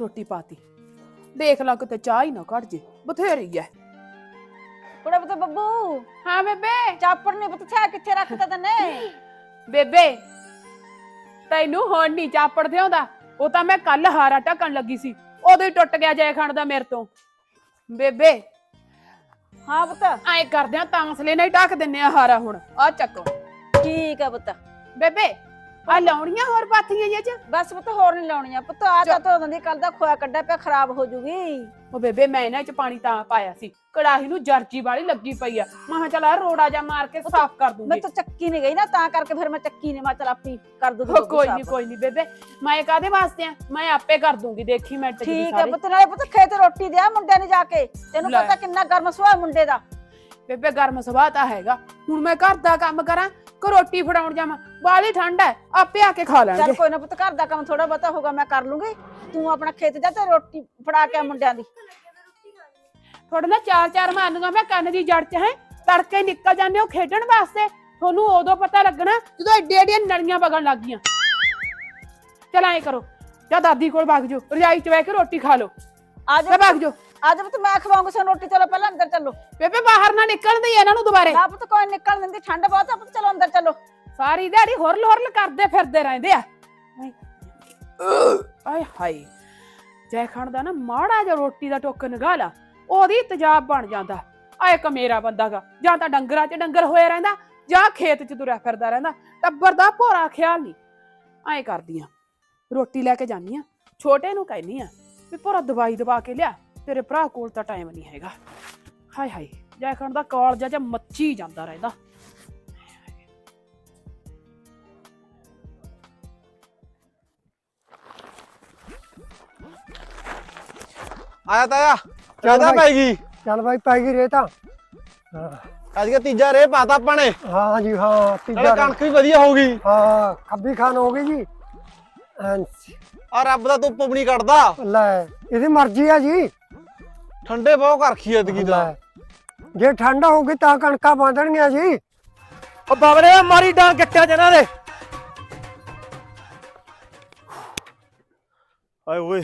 ਰੋਟੀ ਪਾਤੀ। ਦੇਖ ਲਾ ਕਿਤੇ ਚਾਹ ਹੀ ਨਾ ਘਟ ਜੇ ਬਥੇਰੀ ਐ। ਕੁੜੇ ਪੁੱਤ ਬੱਬੂ। ਹਾਂ ਬੇਬੇ। ਚਾਪੜ ਨੇ ਪੁੱਤ ਛਾ ਕਿੱਥੇ ਰੱਖਤਾ ਤੈਨੇ? ਬੇਬੇ ਤੈਨੂੰ ਹੁਣ ਨਹੀਂ ਚਾਪੜ ਦਿਆਉਂਦਾ ਉਹ ਤਾਂ ਮੈਂ ਕੱਲ ਹਾਰਾ ਟਕਣ ਲੱਗੀ ਸੀ। ਉਦੋਂ ਹੀ ਟੁੱਟ ਗਿਆ ਜੈ ਖਾਨ ਦਾ ਮੇਰੇ ਤੋਂ। ਬੇਬੇ ਹਾਂ ਪੁੱਤ ਐ ਕਰਦੇ ਆ ਤਾਂਸਲੇ ਨਾਲ ਹੀ ਢੱਕ ਦਿੰਨੇ ਆ ਹਾਰਾ ਹੁਣ। ਆ ਚੱਕੋ। ਠੀਕ ਆ ਪੁੱਤ ਬੇਬੇ ਆ ਲਾਉਣੀਆਂ ਹੋਰ ਪਾਥੀਆਂ ਜੇ ਚ? ਬਸ ਪੁੱਤ ਹੋਰ ਨਹੀਂ ਲਾਉਣੀਆਂ। ਪੁੱਤ ਆ ਤਾਂ ਧੋ ਦਿੰਦੀ ਕੱਲ ਦਾ ਖੋਆ ਕੱਢਿਆ ਪਿਆ ਖਰਾਬ ਹੋ ਜੂਗੀ। ਉਹ ਬੇਬੇ ਮੈਂ ਇਹਨਾਂ ਚ ਪਾਣੀ ਤਾਂ ਪਾਇਆ ਸੀ। ਕੜਾਹੀ ਨੂੰ ਜਰਜੀ ਵਾਲੀ ਲੱਗੀ ਪਈ ਆ। ਮੈਂ ਚੱਲ ਆਹ ਰੋੜਾ ਜਾ ਮਾਰ ਕੇ ਸਾਫ਼ ਕਰ ਮੈਂ ਦੂੰਗੀ ਤਾਂ ਚੱਕੀ ਨਹੀਂ ਗਈ ਨਾ ਤਾਂ ਕਰਕੇ ਫਿਰ ਮੈਂ ਚੱਕੀ ਨਹੀਂ ਮੈਂ ਚਲ ਆਪੀ ਕਰ ਦੂੰਗੀ ਕੋਈ। ਨਹੀਂ ਕੋਈ ਨਹੀਂ ਬੇਬੇ ਮੈਂ ਕਾਦੇ ਵਾਸਤੇ ਆ? ਮੈਂ ਆਪੇ ਕਰ ਦੂੰਗੀ ਦੇਖੀ ਮੈਂ ਟਿਕਦੀ ਠੀਕ ਆ ਪੁੱਤ ਨਾਲੇ ਪੁੱਤ ਖੇਤ ਰੋਟੀ ਦਿਆ ਮੁੰਡਿਆਂ ਨੇ ਜਾ ਕੇ। ਤੈਨੂੰ। ਪਤਾ ਕਿੰਨਾ ਗਰਮ ਸੁਭਾਅ ਮੁੰਡੇ ਦਾ। ਬੇਬੇ ਗਰਮ ਸੁਭਾਅ ਤਾਂ ਹੈਗਾ। ਹੁਣ ਮੈਂ ਘਰ ਦਾ ਕੰਮ ਕਰਾਂ ਕਿ ਰੋਟੀ ਫੜਾਉਣ ਜਾਵਾਂ। ਬਾਲੀ ਠੰਡ ਹੈ ਆਪੇ ਆ ਕੇ ਖਾ ਚੱਲ ਲੈਣਗੇ ਕੋਈ ਨਾ ਪੁੱਤ ਘਰ ਦਾ ਕੰਮ ਥੋੜਾ ਬਹੁਤਾ ਹੋਗਾ ਮੈਂ ਕਰ ਲੂੰਗੀ। ਤੂੰ ਆਪਣਾ ਖੇਤ ਜਾ ਤੇ ਰੋਟੀ ਫੜਾ ਕੇ ਆ ਮੁੰਡਿਆਂ ਦੀ। ਥੋੜੇ ਨਾ ਚਾਰ ਚਾਰ ਮਾਰਨੂਗਾ ਮੈਂ ਕੰਨ ਦੀ ਜੜ ਚ ਹੈ। ਤੜਕੇ ਨਿਕਲ ਜਾਂਦੇ ਹੋ ਖੇਡਣ ਵਾਸਤੇ ਤੁਹਾਨੂੰ ਉਦੋਂ ਪਤਾ ਲੱਗਣਾ ਜਦੋਂ ਏਡੀ ਏਡੀਆਂ ਨਲੀਆਂ ਵਗਣ ਲੱਗ ਗਈਆਂ। ਚਲ ਐਂ ਕਰੋ ਜਾਂ ਦਾਦੀ ਕੋਲ ਵਗ ਜਾਓ ਰਜਾਈ ਚ ਬਹਿ ਕੇ ਰੋਟੀ ਖਾ ਲਓ। ਆ ਜਾ ਵਗ ਜਾਓ। ਆ ਜਾ ਪੁੱਤ ਮੈਂ ਖਵਾਉਂਗਾ ਸਾਨੂੰ ਰੋਟੀ ਚਲੋ ਪਹਿਲਾਂ ਅੰਦਰ ਚੱਲੋ। ਬੇਬੇ ਬਾਹਰ ਨਾ ਨਿਕਲਣ ਦੇ ਇਹਨਾਂ ਨੂੰ ਦੁਬਾਰੇ। ਨਾ ਪੁੱਤ ਕੋਈ ਨਿਕਲ ਦਿੰਦੀ ਠੰਡ ਬਹੁਤ ਆ ਪੁੱਤ ਚਲੋ ਅੰਦਰ ਚੱਲੋ। ਸਾਰੀ ਦਿਹਾੜੀ ਹੁਰਲ ਹੁਰਲ ਕਰਦੇ ਫਿਰਦੇ ਰਹਿੰਦੇ ਆ। ਆਏ ਹਾਏ। ਜੈ ਖਾਨ ਦਾ ਨਾ ਮਾੜਾ ਜਿਹਾ ਰੋਟੀ ਦਾ ਟੋਕ ਨਗਾ ਲਾ ਉਹਦੀ ਤੇਜ਼ਾਬ ਬਣ ਜਾਂਦਾ। ਆ ਇੱਕ ਮੇਰਾ ਬੰਦਾਗਾ ਜਾਂ ਤਾਂ ਡੰਗਰਾਂ 'ਚ ਡੰਗਰ ਹੋਇਆ ਰਹਿੰਦਾ ਜਾਂ ਖੇਤ 'ਚ ਤੁਰਿਆ ਫਿਰਦਾ ਰਹਿੰਦਾ ਟੱਬਰ ਦਾ ਭੋਰਾ ਖਿਆਲ ਨਹੀਂ। ਐਂ ਕਰਦੀਆਂ ਰੋਟੀ ਲੈ ਕੇ ਜਾਨੀ ਆ ਛੋਟੇ ਨੂੰ ਕਹਿਨੀ ਆ ਵੀ ਭੋਰਾ ਦਵਾਈ ਦਵਾ ਕੇ ਲਿਆ ਤੇਰੇ ਭਰਾ ਕੋਲ ਤਾਂ ਟਾਈਮ ਨਹੀਂ ਹੈਗਾ। ਹਾਏ ਹਾਏ ਜੈ ਖਾਨ ਦਾ ਕਾਲਜਾ 'ਚ ਮੱਚੀ ਜਾਂਦਾ ਰਹਿੰਦਾ। ਆਇਆ ਤਾਇਆ ਬਾਈ। ਪੈ ਗਈ। ਚੱਲ ਭਾਈ ਪੈ ਗਈ ਰੇ ਤਾਂ ਹਾਂ। ਅੱਜ ਕੇ ਤੀਜਾ ਰੇ ਪਾਤਾ ਆਪਾਂ ਨੇ। ਹਾਂ ਜੀ ਹਾਂ ਤੀਜਾ। ਕਣਕ ਵੀ ਵਧੀਆ ਹੋ ਗਈ ਹਾਂ ਖੱਬੀ ਖਾਨ ਹੋ ਗਈ ਜੀ। ਆ ਰੱਬ ਦਾ ਧੁੱਪ ਵੀ ਨਹੀਂ ਕੱਢਦਾ। ਲੈ ਇਹਦੀ ਮਰਜ਼ੀ ਆ ਜੀ। ਠੰਡੇ ਬਹੁਤ ਕਰਖੀ ਐਤਕੀ ਦਾ। ਜੇ ਠੰਡ ਹੋਊਗੀ ਤਾਂ ਕਣਕਾਂ ਬਾਂਧਣਗੀਆਂ ਜੀ। ਉਹ ਬਾਬਰੇ ਮਾਰੀ ਡਾਂ ਗੱਟਿਆ ਜਨਾਂ ਦੇ। ਆਏ ਓਏ।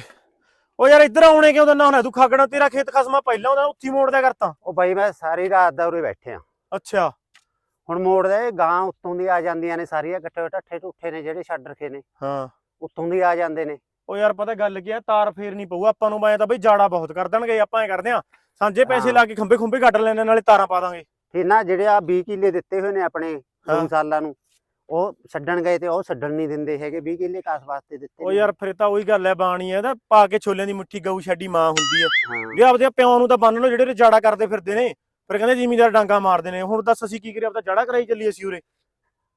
ਓ ਯਾਰ ਇੱਧਰ ਆਉਣੇ ਕਿਉਂ ਦਿੰਦਾ ਹੁਣਾ? ਤੂੰ ਖਾਗਣਾ ਤੇਰਾ ਖੇਤ ਖਸਮਾ ਪਹਿਲਾਂ ਉਹਦਾ ਉੱਥੀ ਮੋੜ ਦਿਆ ਕਰਤਾ। ਉਹ ਬਾਈ ਮੈਂ ਸਾਰੀ ਰਾਤ ਦਾ ਉਰੇ ਬੈਠੇ ਆ। ਅੱਛਾ। ਹੁਣ ਮੋੜ ਦੇ ਗਾਂ ਉੱਤੋਂ ਦੀ ਆ ਜਾਂਦੀਆਂ ਨੇ ਸਾਰੀਆਂ ਇਕੱਠੇ ਢੱਠੇ ਢੁੱਠੇ ਨੇ ਜਿਹੜੇ ਛੱਡ ਰਖੇ ਨੇ। ਹਾਂ। ਉੱਤੋਂ ਦੀ ਆ ਜਾਂਦੇ ਨੇ। ਉਹ ਯਾਰ ਪਤਾ ਗੱਲ ਕੀ ਆ ਤਾਰ ਫੇਰ ਨਹੀਂ ਪਊ। ਆਪਾਂ ਨੂੰ ਮੈਂ ਤਾਂ ਬਈ ਜਾੜਾ ਬਹੁਤ ਕਰ ਦੇਣਗੇ ਆਪਾਂ ਐ ਕਰਦੇ ਆ ਸਾਂਝੇ ਪੈਸੇ। ਲਾ ਕੇ ਖੰਬੇ ਖੁੰਬੇ ਕੱਢ ਲੈਣੇ ਨਾਲੇ ਤਾਰਾਂ ਪਾ ਦਾਂਗੇ। ਨਾ ਜਿਹੜੇ ਆ 20 ਕਿੱਲੇ ਦਿੱਤੇ ਹੋਏ ਨੇ ਆਪਣੇ ਸਾਲਾਂ ਨੂੰ ਉਹ ਛੱਡਣ ਗਏ ਤੇ ਉਹ ਛੱਡਣ ਨਹੀਂ ਦਿੰਦੇ ਹੈਗੇ 20 ਕਿੱਲੇ ਕਾਸ ਵਾਸਤੇ ਦਿੱਤੇ ਉਹ। ਯਾਰ ਫਿਰ ਤਾਂ ਉਹੀ ਗੱਲ ਐ ਬਾਣੀ ਐ ਤਾਂ ਪਾ ਕੇ ਛੋਲਿਆਂ ਦੀ ਮੁੱਠੀ ਗਊ ਛੱਡੀ ਮਾਂ ਹੁੰਦੀ ਹਾਂ। ਵੀ ਆਪਦੇ ਪਿਓ ਨੂੰ ਤਾਂ ਬੰਨ ਲਓ ਜਿਹੜੇ ਜਾੜਾ ਕਰਦੇ ਫਿਰਦੇ ਨੇ ਫਿਰ ਕਹਿੰਦੇ ਜ਼ਿਮੀਦਾਰ ਡਾਂਗਾ ਮਾਰਦੇ ਨੇ। ਹੁਣ ਦੱਸ ਅਸੀਂ ਕੀ ਕਰੀਏ ਆਪਦਾ ਜਾੜਾ ਕਰਾਈ ਚੱਲੀ ਅਸੀਂ ਉਰੇ।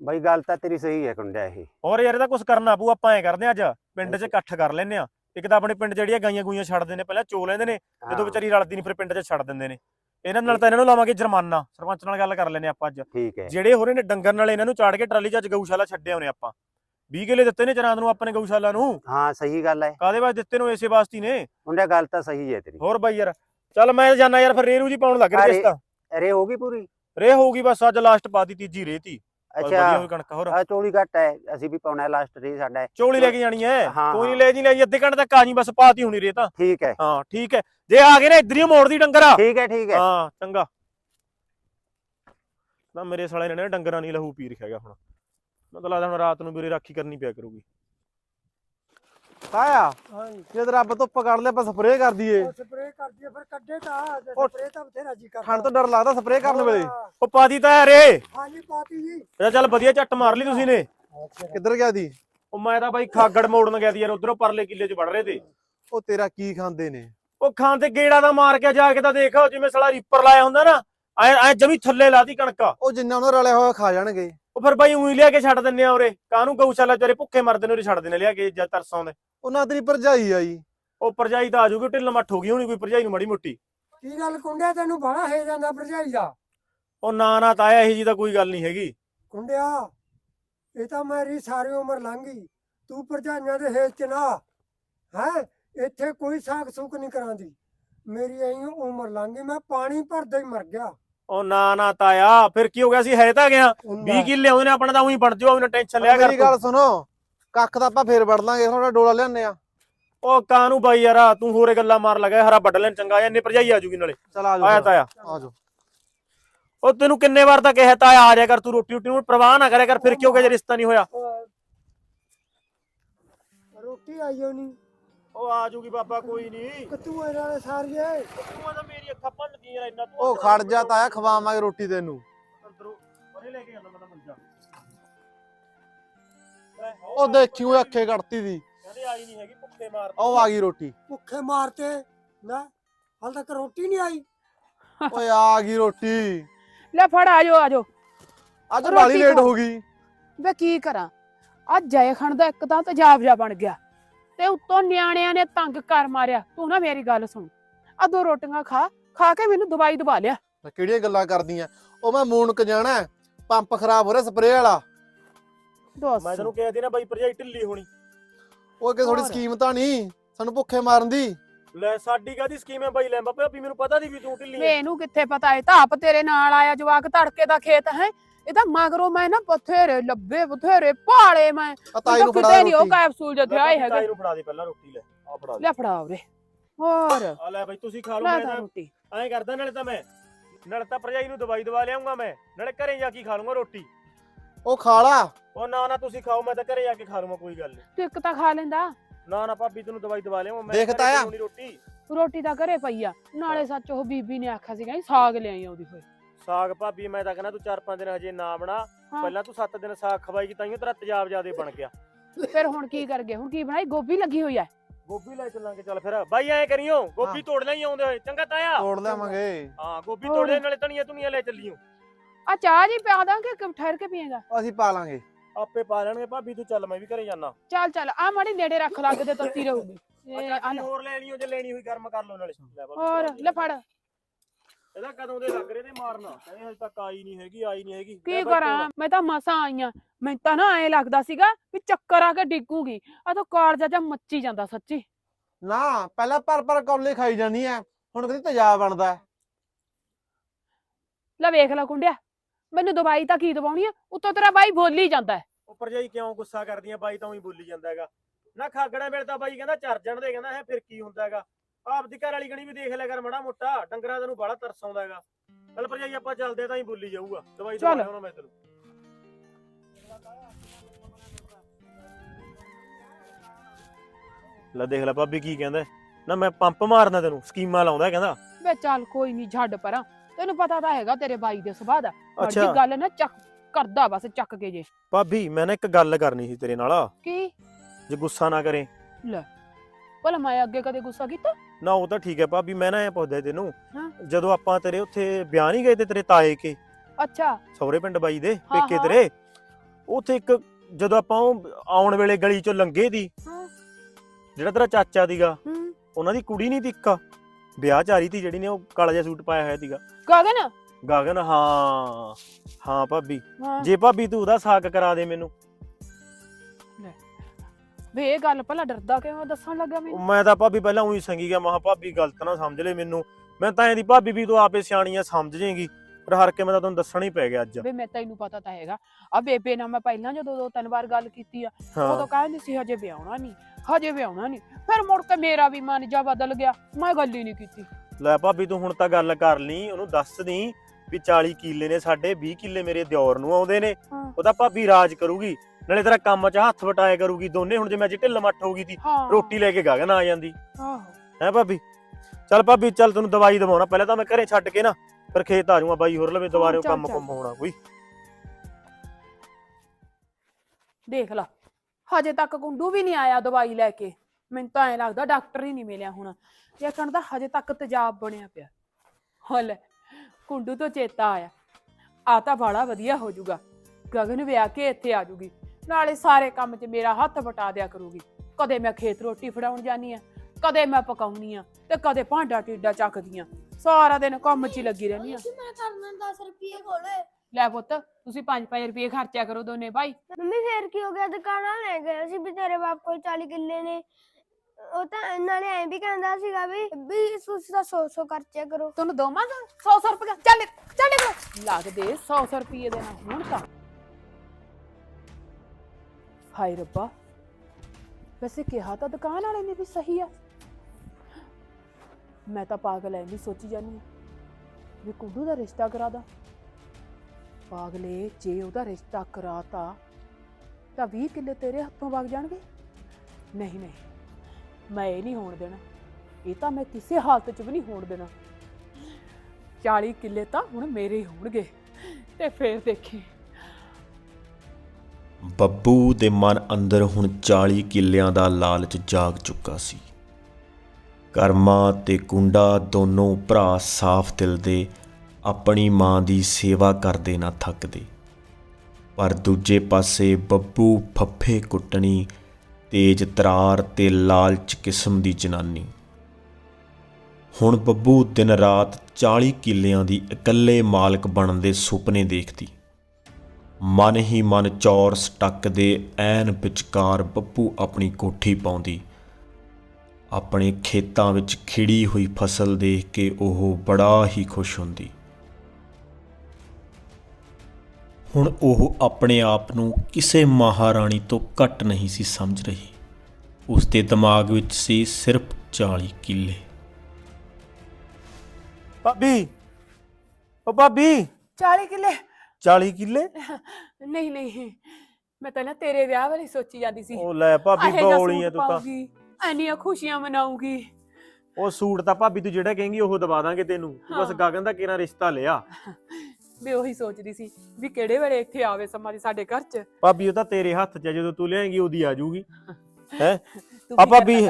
ਬਾਈ ਗੱਲ ਤਾਂ ਤੇਰੀ ਸਹੀ ਹੈ ਕੁੰਡਿਆ ਇਹ। ਹੋਰ ਯਾਰ ਇਹਦਾ ਕੁਝ ਕਰਨਾ ਪਊ ਆਪਾਂ ਐ ਕਰਦੇ ਅੱਜ। ਪਿੰਡ 'ਚ ਇਕੱਠ ਕਰ ਲੈਨੇ ਆ ਇੱਕ ਤਾਂ ਆਪਣੇ ਪਿੰਡ ਜਿਹੜੀਆਂ ਗਾਈਆਂ ਗੂਈਆਂ ਛੱਡਦੇ ਨੇ ਪਹਿਲਾਂ ਚੋ ਲੈਂਦੇ ਨੇ ਜਦੋਂ ਹਾਂ, ਵਿਚਾਰੀ ਰਲਦੀ ਨਹੀਂ ਫਿਰ ਪਿੰਡ 'ਚ ਛੱਡ ਦਿੰਦੇ ਨੇ। ਇਹਨਾਂ ਨਾਲ ਤਾਂ ਇਹਨਾਂ ਨੂੰ ਲਾਵਾਂਗੇ ਜੁਰਮਾਨਾ। ਸਰਪੰਚ ਨਾਲ ਗੱਲ ਕਰ ਲੈਨੇ ਆਪਾਂ ਅੱਜ। ਠੀਕ ਹੈ। ਜਿਹੜੇ ਹੋ ਰਹੇ ਨੇ ਡੰਗਰ ਨਾਲ ਇਹਨਾਂ ਨੂੰ ਚਾੜ ਕੇ ਟਰਾਲੀ 'ਚ ਅੱਜ ਗਊਸ਼ਾਲਾ ਛੱਡੇ ਆਉਨੇ ਆਪਾਂ। 20 ਕਿੱਲੇ ਦਿੱਤੇ ਨੇ ਚਰਾਂਦ ਨੂੰ ਆਪਣੇ ਗਊਸ਼ਾਲਾ ਨੂੰ। ਹਾਂ ਸਹੀ ਗੱਲ ਹੈ। ਕਾਦੇ ਵਾਸਤੇ ਦਿੱਤੇ ਨੂੰ ਇਸੇ ਵਾਸਤੇ ਹੀ ਨੇ? ਕੁੰਡਿਆ ਗੱਲ ਤਾਂ ਸਹੀ ਹੈ ਤੇਰੀ। ਹੋਰ ਬਾਈ ਯਾਰ ਚੱਲ ਮੈਂ ਜਾਣਾ ਯਾਰ ਫਿਰ ਰੇਰੂ ਜੀ ਪਾਉਣ ਲੱਗ ਰਹੀ ਅਰੇ ਹੋ ਗਈ ਪੂਰੀ। ਰੇ ਹੋਊਗੀ ਬਸ ਅੱਜ ਲਾਸਟ ਪਾਤੀ ਤੀਜੀ ਰੇਤੀ ਵਧੀਆ ਅੱਛਾ ਹੋਈ ਕਣਕ ਹੋਰ? ਆ ਚੋਲੀ ਘੱਟ ਹੈ ਅਸੀਂ ਵੀ ਪਾਉਣਾ ਲਾਸਟ ਰੇ ਸਾਡਾ। ਚੋਲੀ ਲੈ ਕੇ ਜਾਣੀ ਹਾਂ, ਕੋਈ ਨਹੀਂ। ਲੈ ਜੀ ਲੈ ਜੀ ਅੱਧੇ ਘੰਟੇ ਤੱਕ ਆ ਜੀ ਬਸ ਪਾਤੀ ਹੋਣੀ ਰੇ ਤਾਂ। ਠੀਕ ਹੈ ਹਾਂ ਠੀਕ ਹੈ ਜੇ ਆ ਗਏ ਨਾ ਇਧਰ ਹੀ ਮੋੜ ਦੀ ਡੰਗਰ ਆ। ਠੀਕ ਹੈ ਠੀਕ ਹੈ ਹਾਂ ਚੰਗਾ। ਨਾ ਮੇਰੇ ਸਾਲੇ ਨੇ ਡੰਗਰਾਂ ਨਹੀਂ ਲਹੂ ਪੀ ਰਖਿਆ ਗਿਆ ਹੁਣ। ਮੈਨੂੰ ਤਾਂ ਲੱਗਦਾ ਹੁਣ ਰਾਤ ਨੂੰ ਵੀਰੇ ਰਾਖੀ ਕਰਨੀ ਪਿਆ ਕਰੂਗੀ। ਤਾਇਆ ਹਾਂ ਜੀ ਤੇ ਰੱਬ ਧੁੱਪ ਕੱਢ ਲਿਆ ਆਪਾਂ ਸਪਰੇਅ ਕਰ ਦਈਏ। ਸਪਰੇਅ ਕਰ ਦਈਏ ਫਿਰ ਕੱਢੇ ਤਾਂ ਸਪਰੇਅ ਤਾਂ ਬਥੇਰਾ ਜੀ ਕਰਦਾ। ਠੰਡ ਤੋਂ ਡਰ ਲੱਗਦਾ ਸਪਰੇਅ ਕਰਨ ਵੇਲੇ। ਉਹ ਪਾਦੀ ਤਾਂ ਰੇ। ਹਾਂ ਜੀ ਪਾਤੀ ਜੀ। ਇਹ ਚੱਲ ਵਧੀਆ ਝੱਟ ਮਾਰ ਲਈ ਤੁਸੀਂ ਨੇ। ਕਿੱਧਰ ਗਿਆ ਦੀ ਉਹ ਮੈਂ ਤਾਂ ਬਾਈ ਖਾਗੜ ਮੋੜਨ ਗਿਆ ਦੀ ਯਾਰ ਉਧਰੋਂ ਪਰਲੇ ਕਿੱਲੇ 'ਚ ਵੜ ਰਹੇ ਤੇ। ਉਹ ਤੇਰਾ ਕੀ ਖਾਂਦੇ ਨੇ? ਉਹ ਖਾਂ ਤੇ ਗੇੜਾ ਦਾ ਮਾਰ ਕੇ ਜਾ ਕੇ ਤਾਂ ਦੇਖ ਜਿਵੇਂ ਸਾਲਾ ਰੀਪਰ ਲਾਇਆ ਹੁੰਦਾ ਨਾ ਐ ਐ ਜਮੀ ਥੱਲੇ ਲਾਤੀ ਕਣਕਾ। ਉਹ ਜਿੰਨਾ ਉਹਨਾਂ ਰਲਿਆ ਹੋਇਆ ਖਾ ਜਾਣਗੇ। ਉਹ ਫਿਰ ਬਾਈ ਉਹੀ ਲਿਆ ਕੇ ਛੱਡ ਦਿੰਨੇ ਆ ਉਰੇ। ਕਾਹਨੂੰ ਗਊਸ਼ਾਲਾ ਚਾਰੇ ਭੁੱਖੇ ਮਰਦੇ ਨੇ ਉਰੇ ਛੱਡ ਦਿੰਨੇ ਲਿਆ ਕੇ ਜਦ ਤਰਸ ਆਉਂਦੇ ਉਹਨਾਂ ਤੇਰੀ ਭਰਜਾਈ ਆਈ ਉਹ ਪਰਜਾਈ ਤਾਂ ਆ ਢਿੱਲ ਮੱਠ ਹੋ ਗਈ ਹੋਣੀ ਕੋਈ ਪਰਜਾਈ ਨੂੰ ਮੜੀ ਮੋਟੀ। ਕੀ ਗੱਲ ਕੁੰਡਿਆ ਤੈਨੂੰ ਬੜਾ ਹੈ ਜਾਂਦਾ ਭਰਜਾਈ ਦਾ? ਉਹ ਨਾ ਨਾ ਤਾਇਆ ਇਹੀ ਜੀ ਤਾਂ ਕੋਈ ਗੱਲ ਨਹੀਂ ਹੈਗੀ। ਕੁੰਡਿਆ ਇਹ ਤਾਂ ਮੇਰੀ ਸਾਰੀ ਉਮਰ ਲੰਘ ਗਈ। ਤੂੰ ਭਰਜਾਈਆਂ ਦੇ ਹੇਜ ਚ ਨਾ ਹੈ? ਇੱਥੇ ਕੋਈ ਸਾਖ ਸੁਖ ਨਹੀਂ ਕਰਾਂਦੀ। ਮੇਰੀ ਐਂ ਉਮਰ ਲੰਘ ਗਈ ਮੈਂ ਪਾਣੀ ਭਰਦਾ ਹੀ ਮਰ ਗਿਆ। ਉਹ ਨਾ ਨਾ ਤਾਇਆ ਫਿਰ ਕੀ ਹੋ ਗਿਆ ਸੀ? ਹੈ। ਤਾਂ ਗਿਆ 20 ਕਿੱਲੇ ਆਉਂਦੇ ਨੇ ਆਪਣਾ ਤਾਂ ਉਹੀ ਬਣ ਜਾਓ ਉਹਨਾਂ ਟੈਨਸ਼ਨ ਲਿਆ ਕਰ ਮੇਰੀ ਗੱਲ ਸੁਣੋ ਕੱਖ ਤਾਂ ਆਪਾਂ ਫੇਰ ਵੜ ਲਾਂਗੇ ਥੋੜਾ ਡੋਲਾ ਲਿਆਨੇ ਆ ਉਹ ਕਾਨੂੰ ਬਾਈ ਯਾਰ ਤੂੰ ਹੋਰੇ ਗੱਲਾਂ ਮਾਰ ਲਗਾ ਹਰਾ ਵੱਢ ਲੈਣ ਚੰਗਾ ਜਾਂ ਭਰਜਾਈ ਆ ਜੂਗੀ ਨਾਲੇ। ਚਲ ਆ ਆਇਆ ਜਾ ਤਾਇਆ। ਆ ਜਾ ਉਹ ਤੈਨੂੰ ਕਿੰਨੇ ਵਾਰ ਤਾਂ ਕਿਹਾ ਤਾਇਆ ਆ ਜਾ ਕਰ ਤੂੰ ਰੋਟੀ ਰੋਟੀ ਨੂੰ ਪਰਵਾਹ ਨਾ ਕਰਿਆ ਕਰ ਫਿਰ ਕਿਉਂ ਕਿ ਜੇ ਰਿਸ਼ਤਾ ਨਹੀਂ ਹੋਇਆ? ਰੋਟੀ ਆਈਓ ਨਹੀਂ ਉਹ ਆ ਜੂਗੀ ਬਾਬਾ ਕੋਈ ਨਹੀਂ ਤੂੰ ਇਹਨਾਂ ਨੇ ਸਾਰੀਏ ਤੂੰ ਤਾਂ ਮੇਰੀ ਅੱਖਾਂ ਭੰਨ ਗਈਆਂ ਇੰਨਾ ਤੂੰ ਉਹ ਖੜ ਜਾ ਤਾਇਆ ਖਵਾਵਾਂਗੇ ਰੋਟੀ ਤੈਨੂੰ। ਅੰਦਰੋਂ ਪਰੇ ਲੈ ਕੇ ਜਾਂਦਾ ਮੈਂ ਤਾਂ ਮੰਜਾ। ਉਹ ਦੇਖੀ ਉਹ ਅੱਖੇ ਕੱਢਤੀ ਦੀ। ਕਹਿੰਦੇ ਆਈ ਨਹੀਂ ਹੈਗੀ ਭੁੱਖੇ ਮਾਰ ਉਹ ਆ ਗਈ ਰੋਟੀ। ਭੁੱਖੇ ਮਾਰਤੇ। ਨਾ ਹਾਲ ਤੱਕ ਰੋਟੀ ਨਹੀਂ ਆਈ। ਓਏ ਆ ਗਈ ਰੋਟੀ। ਲੈ ਫੜ ਆਜੋ ਆਜੋ ਅੱਜ ਰੋਟੀ ਬਾਲੀ ਲੇਟ ਖਾ- ਹੋ ਗਈ। ਵੇ ਕੀ ਕਰਾਂ? ਅੱਜ ਜੈ ਖਣ ਦਾ ਇੱਕ ਤਾਂ ਤੇਜ਼ਾਬ ਜਾ ਬਣ ਗਿਆ। ਤੇ ਉੱਤੋਂ ਨਿਆਣਿਆਂ ਨੇ ਤੰਗ ਕਰ ਮਾਰਿਆ। ਤੂੰ ਨਾ ਮੇਰੀ ਗੱਲ ਸੁਣ। ਆ ਦੋ ਰੋਟੀਆਂ ਖਾ ਖਾ ਕੇ ਮੈਨੂੰ ਦਵਾਈ ਦਵਾ ਲਿਆ। ਮੈਂ ਕਿਹੜੀਆਂ ਗੱਲਾਂ ਕਰਦੀਆਂ? ਉਹ ਮੈਂ ਮੂਨਕ ਜਾਣਾ ਹੈ, ਪੰਪ ਖਰਾਬ ਹੋ ਰਿਹਾ ਸਪਰੇਅ ਵਾਲਾ। ਦੱਸ। ਮੈਂ ਤੈਨੂੰ ਕਿਹਾ ਸੀ ਨਾ ਬਾਈ ਭਰਜਾਈ ਢਿੱਲੀ ਹੋਣੀ। ਉਹ ਕਿ ਥੋੜੀ ਹੋਰ। ਸਕੀਮ ਤਾਂ ਨਹੀਂ। ਸਾਨੂੰ ਭੁੱਖੇ ਮਾਰਨ ਦੀ। ਲੈ ਸਾਡੀ ਕਾਦੀ ਸਕੀਮ ਹੈ ਬਾਈ? ਲੈ ਬਾਪੇ ਵੀ ਮੈਨੂੰ ਪਤਾ ਨਹੀਂ ਵੀ ਤੂੰ ਢਿੱਲੀ ਹੈ। ਮੈਨੂੰ ਕਿੱਥੇ ਪਤਾ? ਹੈ ਧਾਪ ਤੇਰੇ ਨਾਲ ਆਇਆ ਜਵਾਕ ਤੜਕੇ ਦਾ ਖੇਤ ਹੈ। ਇਹਦਾ ਮਗਰੋਂ ਮੈਂ ਨਾ ਬਥੇਰੇ ਲੱਭੇ ਬਥੇਰੇ ਭਾਲੇ ਮੈਂ। ਆ ਤਾਈ ਨੂੰ ਫੜਾ ਕਿਤੇ ਨਹੀਂ ਉਹ ਰੋਟੀ। ਕੈਪਸੂਲ ਜਿੱਥੇ ਆਏ ਤਾਈ ਹੈਗੇ। ਨੂੰ ਫੜਾ ਦੇ ਪਹਿਲਾਂ ਰੋਟੀ ਲੈ ਆ ਫੜਾ ਦੇ। ਲੈ ਫੜਾ ਉਰੇ। ਹੋਰ। ਆ ਲੈ ਬਾਈ ਤੁਸੀਂ ਖਾ ਲਓ ਲੈ ਮੈਂ ਤਾਂ ਤਾਂ ਰੋਟੀ। ਐਂ ਕਰਦਾ ਨਾਲੇ ਤਾਂ ਮੈਂ ਨਾਲੇ ਤਾਂ ਭਰਜਾਈ ਨੂੰ ਦਵਾਈ ਦਵਾ ਲਿਆਉਂਗਾ ਮੈਂ ਨਾਲੇ ਘਰੇ ਜਾ ਕੇ ਖਾ ਲੂੰਗਾ ਰੋਟੀ। ਉਹ ਖਾ ਲਾ ਉਹ ਨਾ ਨਾ ਤੁਸੀਂ ਖਾਓ ਮੈਂ ਤਾਂ ਘਰੇ ਜਾ ਕੇ ਖਾ ਲੂੰਗਾ ਕੋਈ ਗੱਲ ਨਹੀਂ ਤੂੰ ਇੱਕ ਤਾਂ ਖਾ ਲੈਂਦਾ। ਨਾ ਨਾ ਭਾਬੀ ਤੈਨੂੰ ਦਵਾਈ ਦਵਾ ਲਿਆਉਂਗਾ ਮੈਂ ਦੇਖ ਘਰੇ ਤਾਇਆ। ਬਣਾਉਣੀ ਰੋਟੀ। ਰੋਟੀ ਤਾਂ ਘਰੇ ਪਈ ਆ। ਨਾਲੇ ਸੱਚ ਉਹ ਬੀਬੀ ਨੇ ਆਖਿਆ ਸੀਗਾ ਸੀ ਸਾਗ ਲਿਆਈ ਆਉਂਦੀ ਹੋਈ ਸਾਗ ਭਾਬੀ ਮੈਂ ਤਾਂ ਕਹਿੰਦਾ ਤੂੰ 4-5 ਦਿਨ ਹਜੇ ਨਾ ਬਣਾ। ਹਾਂ। ਪਹਿਲਾਂ ਤੂੰ 7 ਦਿਨ ਸਾਗ ਖਵਾਈ ਕਿ ਤਾਈਓ ਤੇਰਾ ਤੇਜ਼ਾਬ ਜਿਆਦੇ ਬਣ ਗਿਆ। ਫਿਰ ਹੁਣ ਕੀ ਕਰ ਗਏ? ਹੁਣ ਕੀ ਬਣਾਈ? ਗੋਭੀ ਲੱਗੀ ਹੋਈ ਐ। ਗੋਭੀ ਲੈ ਚੱਲਾਂਗੇ ਚੱਲ ਫਿਰ। ਬਾਈ ਐਂ ਕਰੀਓ ਗੋਭੀ ਹਾਂ। ਤੋੜ ਲਈ ਆਉਂਦੇ ਹੋਏ। ਚੰਗਾ ਤਾਇਆ। ਤੋੜ ਲਿਆਵਾਂਗੇ ਹਾਂ ਗੋਭੀ। ਤੋੜੇ ਨਾਲੇ ਧਨੀਆ ਧੁਨੀਆ ਲੈ ਚੱਲੀਓ। ਆ ਚਾਹ ਜੀ ਪਿਆ ਦਾਂਗੇ ਕਿ ਠਹਿਰ ਕੇ ਪੀਏਗਾ? ਅਸੀਂ ਪਾ ਲਾਂਗੇ। ਆਪੇ ਪਾ ਲੈਣਗੇ ਭਾਬੀ ਤੂੰ ਚੱਲ ਮੈਂ ਵੀ ਘਰੇ ਜਾਣਾ ਚੱਲ ਚੱਲ ਆ ਮਾੜੀ ਨੇੜੇ ਰੱਖ ਲੱਗ ਤੇ ਤੱਤੀ ਰਹੂਗੀ। ਇਹ ਆ ਲੈ। ਹੋਰ ਲੈਣੀ ਹੋ ਜੇ ਲੈਣੀ ਹੋਈ ਗਰਮ ਕਰ ਲਓ ਨਾਲੇ। ਲੈ ਭਾਬੀ, ਹੋਰ ਲੈ ਫੜ। ਇਹਦਾ ਕਦੋਂ ਦੇ ਲੱਗ ਰਹੇ ਤੇ ਮਾਰਨਾ? ਕਹਿੰਦੇ ਹਜੇ ਤੱਕ ਆਈ ਨਹੀਂ ਹੈਗੀ ਆਈ ਨਹੀਂ ਹੈਗੀ। ਕੀ ਕਰਾਂ? ਮੈਂ ਤਾਂ ਮਸਾਂ ਆਈ ਆ ਮੈਨੂੰ ਤਾਂ ਨਾ ਐ ਲੱਗਦਾ ਸੀਗਾ ਵੀ ਚੱਕਰ ਆ ਕੇ ਡਿੱਗੂਗੀ। ਆ ਤਾਂ ਕਾਲਜਾ ਜਾਂ ਮੱਚੀ ਜਾਂਦਾ ਸੱਚੀ। ਨਾ ਪਹਿਲਾਂ ਪਰ ਪਰ ਕੌਲੇ ਖਾਈ ਜਾਨੀ ਐ ਹੁਣ ਕਹਿੰਦੀ ਤੇਜ਼ਾਬ ਬਣਦਾ। ਲੈ ਵੇਖ ਲੈ ਕੁੰਡਿਆ ਮੈਨੂੰ ਦਵਾਈ ਤਾਂ ਕੀ ਦਵਾਉਣੀ ਆ? ਉੱਤੋਂ ਤੇਰਾ ਬਾਈ ਬੋਲੀ ਜਾਂਦਾ ਹੈ। ਉਹ ਭਰਜਾਈ ਕਿਉਂ ਗੁੱਸਾ ਕਰਦੀਆਂ ਬਾਈ ਤਾਂ ਉਹੀ ਬੋਲੀ ਜਾਂਦਾ ਹੈਗਾ। ਨਾ ਖਾਗੜਾ ਵੇਲੇ ਤਾਂ ਬਾਈ ਕਹਿੰਦਾ ਚਰ ਜਾਣ ਦੇ ਕਹਿੰਦਾ ਹੈ ਫਿਰ ਕੀ ਹੁੰਦਾ ਹੈਗਾ? ਆਪਦੀ ਘਰ ਵਾਲੀ ਗਣੀ ਵੀ ਦੇਖ ਲਿਆ ਕਰ ਮੜਾ ਮੋਟਾ ਡੰਗਰਾਂ ਤੈਨੂੰ ਬੜਾ ਤਰਸ ਆਉਂਦਾ ਹੈਗਾ ਚੱਲ ਭਰਜਾਈ ਆਪਾਂ ਚੱਲਦੇ ਤਾਂ ਹੀ ਬੋਲੀ ਜਾਊਗਾ। ਦਵਾਈ ਦਵਾ ਚੱਲ। ਲਿਆਉਣਾ ਮੈਂ ਤੈਨੂੰ। ਲੈ ਦੇਖ ਲੈ ਭਾਬੀ ਕੀ ਕਹਿੰਦਾ। ਨਾ ਮੈਂ ਪੰਪ ਮਾਰਨਾ ਤੈਨੂੰ ਸਕੀਮਾਂ ਲਾਉਂਦਾ ਕਹਿੰਦਾ। ਵੇ ਚੱਲ ਕੋਈ ਨਹੀਂ ਛੱਡ ਪਰਾਂ। ਤੈਨੂੰ ਪਤਾ ਤਾਂ ਹੈਗਾ ਤੇਰੇ ਬਾਈ ਦੇ ਸੁਭਾਅ ਦਾ। ਅੱਛਾ। ਅੱਛਾ ਗੱਲ ਨਾ ਚੱਕ ਕਰਦਾ ਬਸ ਚੱਕ ਕੇ ਜੇ। ਭਾਬੀ ਮੈਂ ਨਾ ਇੱਕ ਗੱਲ ਕਰਨੀ ਸੀ ਤੇਰੇ ਨਾਲ। ਕੀ? ਜੇ ਗੁੱਸਾ ਨਾ ਕਰੇ। ਭਲਾ ਮੈਂ ਅੱਗੇ ਕਦੇ ਗੁੱਸਾ ਕੀਤਾ? ਨਾ ਉਹ ਤਾਂ ਠੀਕ ਹੈ ਭਾਬੀ ਮੈਂ ਨਾ ਇਹ ਪੁੱਛਦਾ ਤੈਨੂੰ। ਹਾਂ। ਜਦੋਂ ਆਪਾਂ ਤੇਰੇ ਉੱਥੇ ਵਿਆਹ ਨਹੀਂ ਗਏ ਤੇ ਤੇਰੇ ਤਾਏ ਕੇ? ਅੱਛਾ। ਸਹੁਰੇ ਪਿੰਡ ਬਾਈ ਦੇ ਹਾਂ, ਪੇਕੇ ਹਾਂ। ਤੇਰੇ? ਉੱਥੇ ਇੱਕ ਜਦੋਂ ਆਪਾਂ ਉਹ ਆਉਣ ਵੇਲੇ ਗਲੀ ਚੋਂ ਲੰਘੇ ਦੀ ਹਾਂ। ਜਿਹੜਾ ਤੇਰਾ ਚਾਚਾ ਦੀਗਾ ਹੂੰ। ਉਹਨਾਂ ਦੀ ਕੁੜੀ ਨਹੀਂ ਇੱਕ? ਵਿਆਹ ਚ ਆ ਰਹੀ ਤੀ ਜਿਹੜੀ ਨੇ ਉਹ ਕਾਲਾ ਜਿਹਾ ਸੂਟ ਪਾਇਆ ਹੋਇਆ ਸੀਗਾ। ਗਗਨ? ਗਗਨ ਹਾਂ। ਹਾਂ ਭਾਬੀ। ਹਾਂ। ਜੇ ਭਾਬੀ ਤੂੰ ਉਹਦਾ ਸਾਕ ਕਰਾ ਦੇ ਮੈਨੂੰ ਵੇ ਇਹ ਗੱਲ ਭਲਾ ਡਰਦਾ ਕਿਉਂ ਦੱਸਣ ਲੱਗਾ ਉਹ ਮੈਨੂੰ। ਮੈਂ ਤਾਂ ਭਾਬੀ ਪਹਿਲਾਂ ਉਹੀ ਸੰਗੀ ਗਿਆ ਮਹਾ ਭਾਬੀ ਗਲਤ ਨਾ ਸਮਝ ਲੈ ਮੈਨੂੰ। ਮੈਂ ਤਾਂ ਇਹਦੀ ਭਾਬੀ ਵੀ ਤੂੰ ਆਪੇ ਸਿਆਣੀ ਆ ਸਮਝ ਜੇਗੀ ਪਰ ਹਰ ਕੇ ਮੈਂ ਤਾਂ ਤੈਨੂੰ ਦੱਸਣਾ ਹੀ ਪੈ ਗਿਆ ਅੱਜ। ਵੇ ਮੈਂ ਤੈਨੂੰ ਪਤਾ ਤਾਂ ਹੈਗਾ। ਆ ਬੇਬੇ ਨਾਲ ਮੈਂ ਪਹਿਲਾਂ ਜਦੋਂ ਦੋ ਤਿੰਨ ਵਾਰ ਗੱਲ ਕੀਤੀ ਆ ਹਾਂ। ਉਦੋਂ ਕਹਿੰਦੀ ਸੀ ਹਜੇ ਵਿਆਹਣਾ ਨਹੀਂ ਹਜੇ ਵਿਆਹਣਾ ਨਹੀਂ। ਫਿਰ ਮੁੜ ਕੇ ਮੇਰਾ ਵੀ ਮਨ ਜਾ ਬਦਲ ਗਿਆ। ਮੈਂ ਗੱਲ ਹੀ ਨਹੀਂ ਕੀਤੀ। ਲੈ ਭਾਬੀ ਤੂੰ ਹੁਣ ਤਾਂ ਗੱਲ ਕਰ ਲਈ ਉਹਨੂੰ ਦੱਸ ਦੀ ਵੀ 40 ਕਿੱਲੇ ਨੇ ਸਾਡੇ 20 ਕਿੱਲੇ ਮੇਰੇ ਦਿਓਰ ਨੂੰ ਆਉਂਦੇ ਨੇ। ਹਾਂ। ਉਹਦਾ ਭਾਬੀ ਰਾਜ ਕਰੂਗੀ। ਨਾਲੇ ਤੇਰਾ ਕੰਮ 'ਚ ਹੱਥ ਵਟਾਇਆ ਕਰੂਗੀ ਦੋਨੇ ਹੁਣ ਜੇ ਮੈਂ ਅੱਜ ਢਿੱਲ ਮੱਠ ਹੋ ਗਈ ਤੀ ਹਾਂ। ਰੋਟੀ ਲੈ ਕੇ ਗਗਨ ਆ ਜਾਂਦੀ। ਆਹੋ। ਹੈ ਭਾਬੀ? ਚੱਲ ਭਾਬੀ ਚੱਲ ਤੈਨੂੰ ਦਵਾਈ ਦਵਾਉਣਾ। ਪਹਿਲਾਂ ਤਾਂ ਮੈਂ ਘਰੇ ਛੱਡ ਕੇ ਨਾ ਫਿਰ ਖੇਤ ਆ ਜਾਊਂਗਾ ਬਾਈ ਹੋਰ ਲਵੇ ਦੁਬਾਰੇ ਚੱਲ, ਕੰਮ ਚੱਲ। ਕੰਮ ਹੋਣਾ ਕੋਈ। ਦੇਖ ਲਾ ਹਜੇ ਤੱਕ ਗੁੰਡੂ ਵੀ ਨਹੀਂ ਆਇਆ ਦਵਾਈ ਲੈ ਕੇ। ਮੈਨੂੰ ਤਾਂ ਐ ਲੱਗਦਾ ਡਾਕਟਰ ਹੀ ਨਹੀਂ ਮਿਲਿਆ ਹੁਣ। ਇਹ ਕਹਿੰਦਾ ਹਜੇ ਤੱਕ ਤੇਜ਼ਾਬ ਬਣਿਆ ਪਿਆ। ਹਲੇ ਕੁੰਡੂ ਤੋਂ ਚੇਤਾ ਆਇਆ। ਆ ਤਾਂ ਬੜਾ ਵਧੀਆ ਹੋ ਜਾਊਗਾ। ਗਗਨ ਵਿਆਹ ਕੇ ਇੱਥੇ ਆ ਜਾਊਗੀ। ਨਾਲੇ ਸਾਰੇ ਕੰਮ 'ਚ ਮੇਰਾ ਹੱਥ ਵਟਾ ਦਿਆ ਕਰੂਗੀ। ਕਦੇ ਮੈਂ ਖੇਤ ਰੋਟੀ ਫੜਾਉਣ ਜਾਨੀ ਆ ਕਦੇ ਮੈਂ ਪਕਾਉਣੀ ਆ ਤੇ ਕਦੇ ਭਾਂਡਾ ਟੀਡਾ ਚੱਕਦੀ ਆ। ਸਾਰਾ ਦਿਨ ਕੰਮ 'ਚ ਹੀ ਲੱਗੀ ਰਹਿੰਦੀ ਆ। ਮੈਂ ਕਰਨਾ 10 ਰੁਪਏ ਕੋਲੇ। ਲੈ ਪੁੱਤ ਤੁਸੀਂ 5-5 ਰੁਪਏ ਖਰਚਿਆ ਕਰੋ ਦੋਨੇ ਭਾਈ। ਮੰਮੀ ਫੇਰ ਕੀ ਹੋ ਗਿਆ? ਦੁਕਾਨਾਂ ਲੈ ਗਏ ਸੀ ਵੀ ਤੇਰੇ ਬਾਪ ਕੋਲ 40 ਕਿੱਲੇ ਨੇ। ਉਹ ਤਾਂ ਨਾਲੇ ਐਂ ਵੀ ਕਹਿੰਦਾ ਸੀਗਾ ਵੀ ਵੀ ਤੁਸੀਂ ਤਾਂ 100 100 ਖਰਚਿਆ ਕਰੋ। ਤੁਹਾਨੂੰ ਦੋਵਾਂ ਦਾ 100 100 ਰੁਪਏ ਚੱਲ ਚੱਲ। ਲੱਗਦੇ 100 100 ਰੁਪਏ ਦੇਣਾ ਹੁਣ ਤਾਂ। ਹਾਏ ਰੱਬਾ। ਵੈਸੇ ਕਿਹਾ ਤਾਂ ਦੁਕਾਨ ਵਾਲੇ ਨੇ ਵੀ ਸਹੀ ਆ। ਮੈਂ ਤਾਂ ਪਾਗਲ ਐ ਨਹੀਂ ਸੋਚੀ ਜਾਨੀ ਆ ਵੀ ਕੁੰਡੂ ਦਾ ਰਿਸ਼ਤਾ ਕਰਾ ਦਾਂ। ਪਾਗਲੇ, ਜੇ ਉਹਦਾ ਰਿਸ਼ਤਾ ਕਰਾਤਾ, ਤਾਂ 20 ਕਿੱਲੇ ਤੇਰੇ ਹੱਥੋਂ ਵਗ ਜਾਣਗੇ। ਨਹੀਂ ਨਹੀਂ, ਮੈਂ ਇਹ ਨਹੀਂ ਹੋਣ ਦੇਣਾ। ਇਹ ਤਾਂ ਮੈਂ ਕਿਸੇ ਹਾਲਤ 'ਚ ਵੀ ਨਹੀਂ ਹੋਣ ਦੇਣਾ। 40 ਕਿੱਲੇ ਤਾਂ ਹੁਣ ਮੇਰੇ ਹੀ ਹੋਣਗੇ। ਤੇ ਫੇਰ ਦੇਖੀ। ਬੱਬੂ ਦੇ ਮਨ ਅੰਦਰ ਹੁਣ 40 ਕਿੱਲਿਆਂ ਦਾ ਲਾਲਚ ਜਾਗ ਚੁੱਕਾ ਸੀ। ਕਰਮਾ ਤੇ ਕੁੰਡਾ ਦੋਨੋਂ ਭਰਾ ਸਾਫ਼ ਦਿਲ ਦੇ, ਆਪਣੀ ਮਾਂ ਦੀ ਸੇਵਾ ਕਰਦੇ ਨਾ ਥੱਕਦੇ। ਪਰ ਦੂਜੇ ਪਾਸੇ ਬੱਬੂ ਫੱਫੇ ਕੁੱਟਣੀ, ਤੇਜ ਤਰਾਰ ਤੇ ਲਾਲਚ ਕਿਸਮ ਦੀ ਜਨਾਨੀ। ਹੁਣ ਬੱਬੂ ਦਿਨ ਰਾਤ 40 ਕਿੱਲਿਆਂ ਦੀ ਇਕੱਲੇ ਮਾਲਕ ਬਣਨ ਦੇ ਸੁਪਨੇ ਦੇਖਦੀ। ਮਨ ਹੀ ਮਨ ਚੌਰ ਸਟੱਕ ਦੇ ਐਨ ਵਿਚਕਾਰ ਬੱਬੂ ਆਪਣੀ ਕੋਠੀ ਪਾਉਂਦੀ। ਆਪਣੇ ਖੇਤਾਂ ਵਿੱਚ ਖਿੜੀ ਹੋਈ ਫਸਲ ਦੇਖ ਕੇ ਉਹ ਬੜਾ ਹੀ ਖੁਸ਼ ਹੁੰਦੀ। ਹੁਣ ਉਹ ਆਪਣੇ ਆਪ ਨੂੰ ਕਿਸੇ ਮਹਾਰਾਣੀ ਤੋਂ ਘੱਟ ਨਹੀਂ ਸੀ ਸਮਝ ਰਹੀ। ਉਸ ਦੇ ਦਿਮਾਗ ਵਿੱਚ ਸੀ ਸਿਰਫ 40 ਕਿੱਲੇ। ਭਾਬੀ ਓ ਭਾਬੀ। 40 ਕਿੱਲੇ? 40 ਕਿੱਲੇ? ਨਹੀਂ ਨਹੀਂ। ਮੈਂ ਤਾਂ ਨਾ ਤੇਰੇ ਵਿਆਹ ਵਾਲੀ ਸੋਚੀ ਜਾਂਦੀ ਸੀ। ਉਹ ਲੈ ਭਾਬੀ ਬੌਲੀ ਸੂਟ ਤੂੰ ਤਾਂ। ਐਨੀਆਂ ਖੁਸ਼ੀਆਂ ਮਨਾਉਂਗੀ ਉਹ ਸੂਟ ਤਾਂ ਭਾਬੀ ਤੂੰ ਜਿਹੜਾ ਕਹੇਂਗੀ ਉਹ ਦਵਾ ਦਾਂਗੇ ਤੈਨੂੰ। ਤੂੰ ਬਸ। ਗਗਨ ਦਾ ਕਿਹੜਾ ਰਿਸ਼ਤਾ ਲਿਆ? ਵੀ ਉਹੀ ਸੋਚਦੀ ਸੀ ਵੀ ਕਿਹੜੇ ਵੇਲੇ ਇੱਥੇ ਆਵੇ ਸਮਾਂ ਦੀ ਸਾਡੇ ਘਰ 'ਚ। ਭਾਬੀ ਉਹ ਤਾਂ ਤੇਰੇ ਹੱਥ 'ਚ ਜਦੋਂ ਤੂੰ ਲਿਆਏਂਗੀ ਉਹਦੀ ਆ ਜਾਊਗੀ। ਹੈ? ਆ ਭਾਬੀ।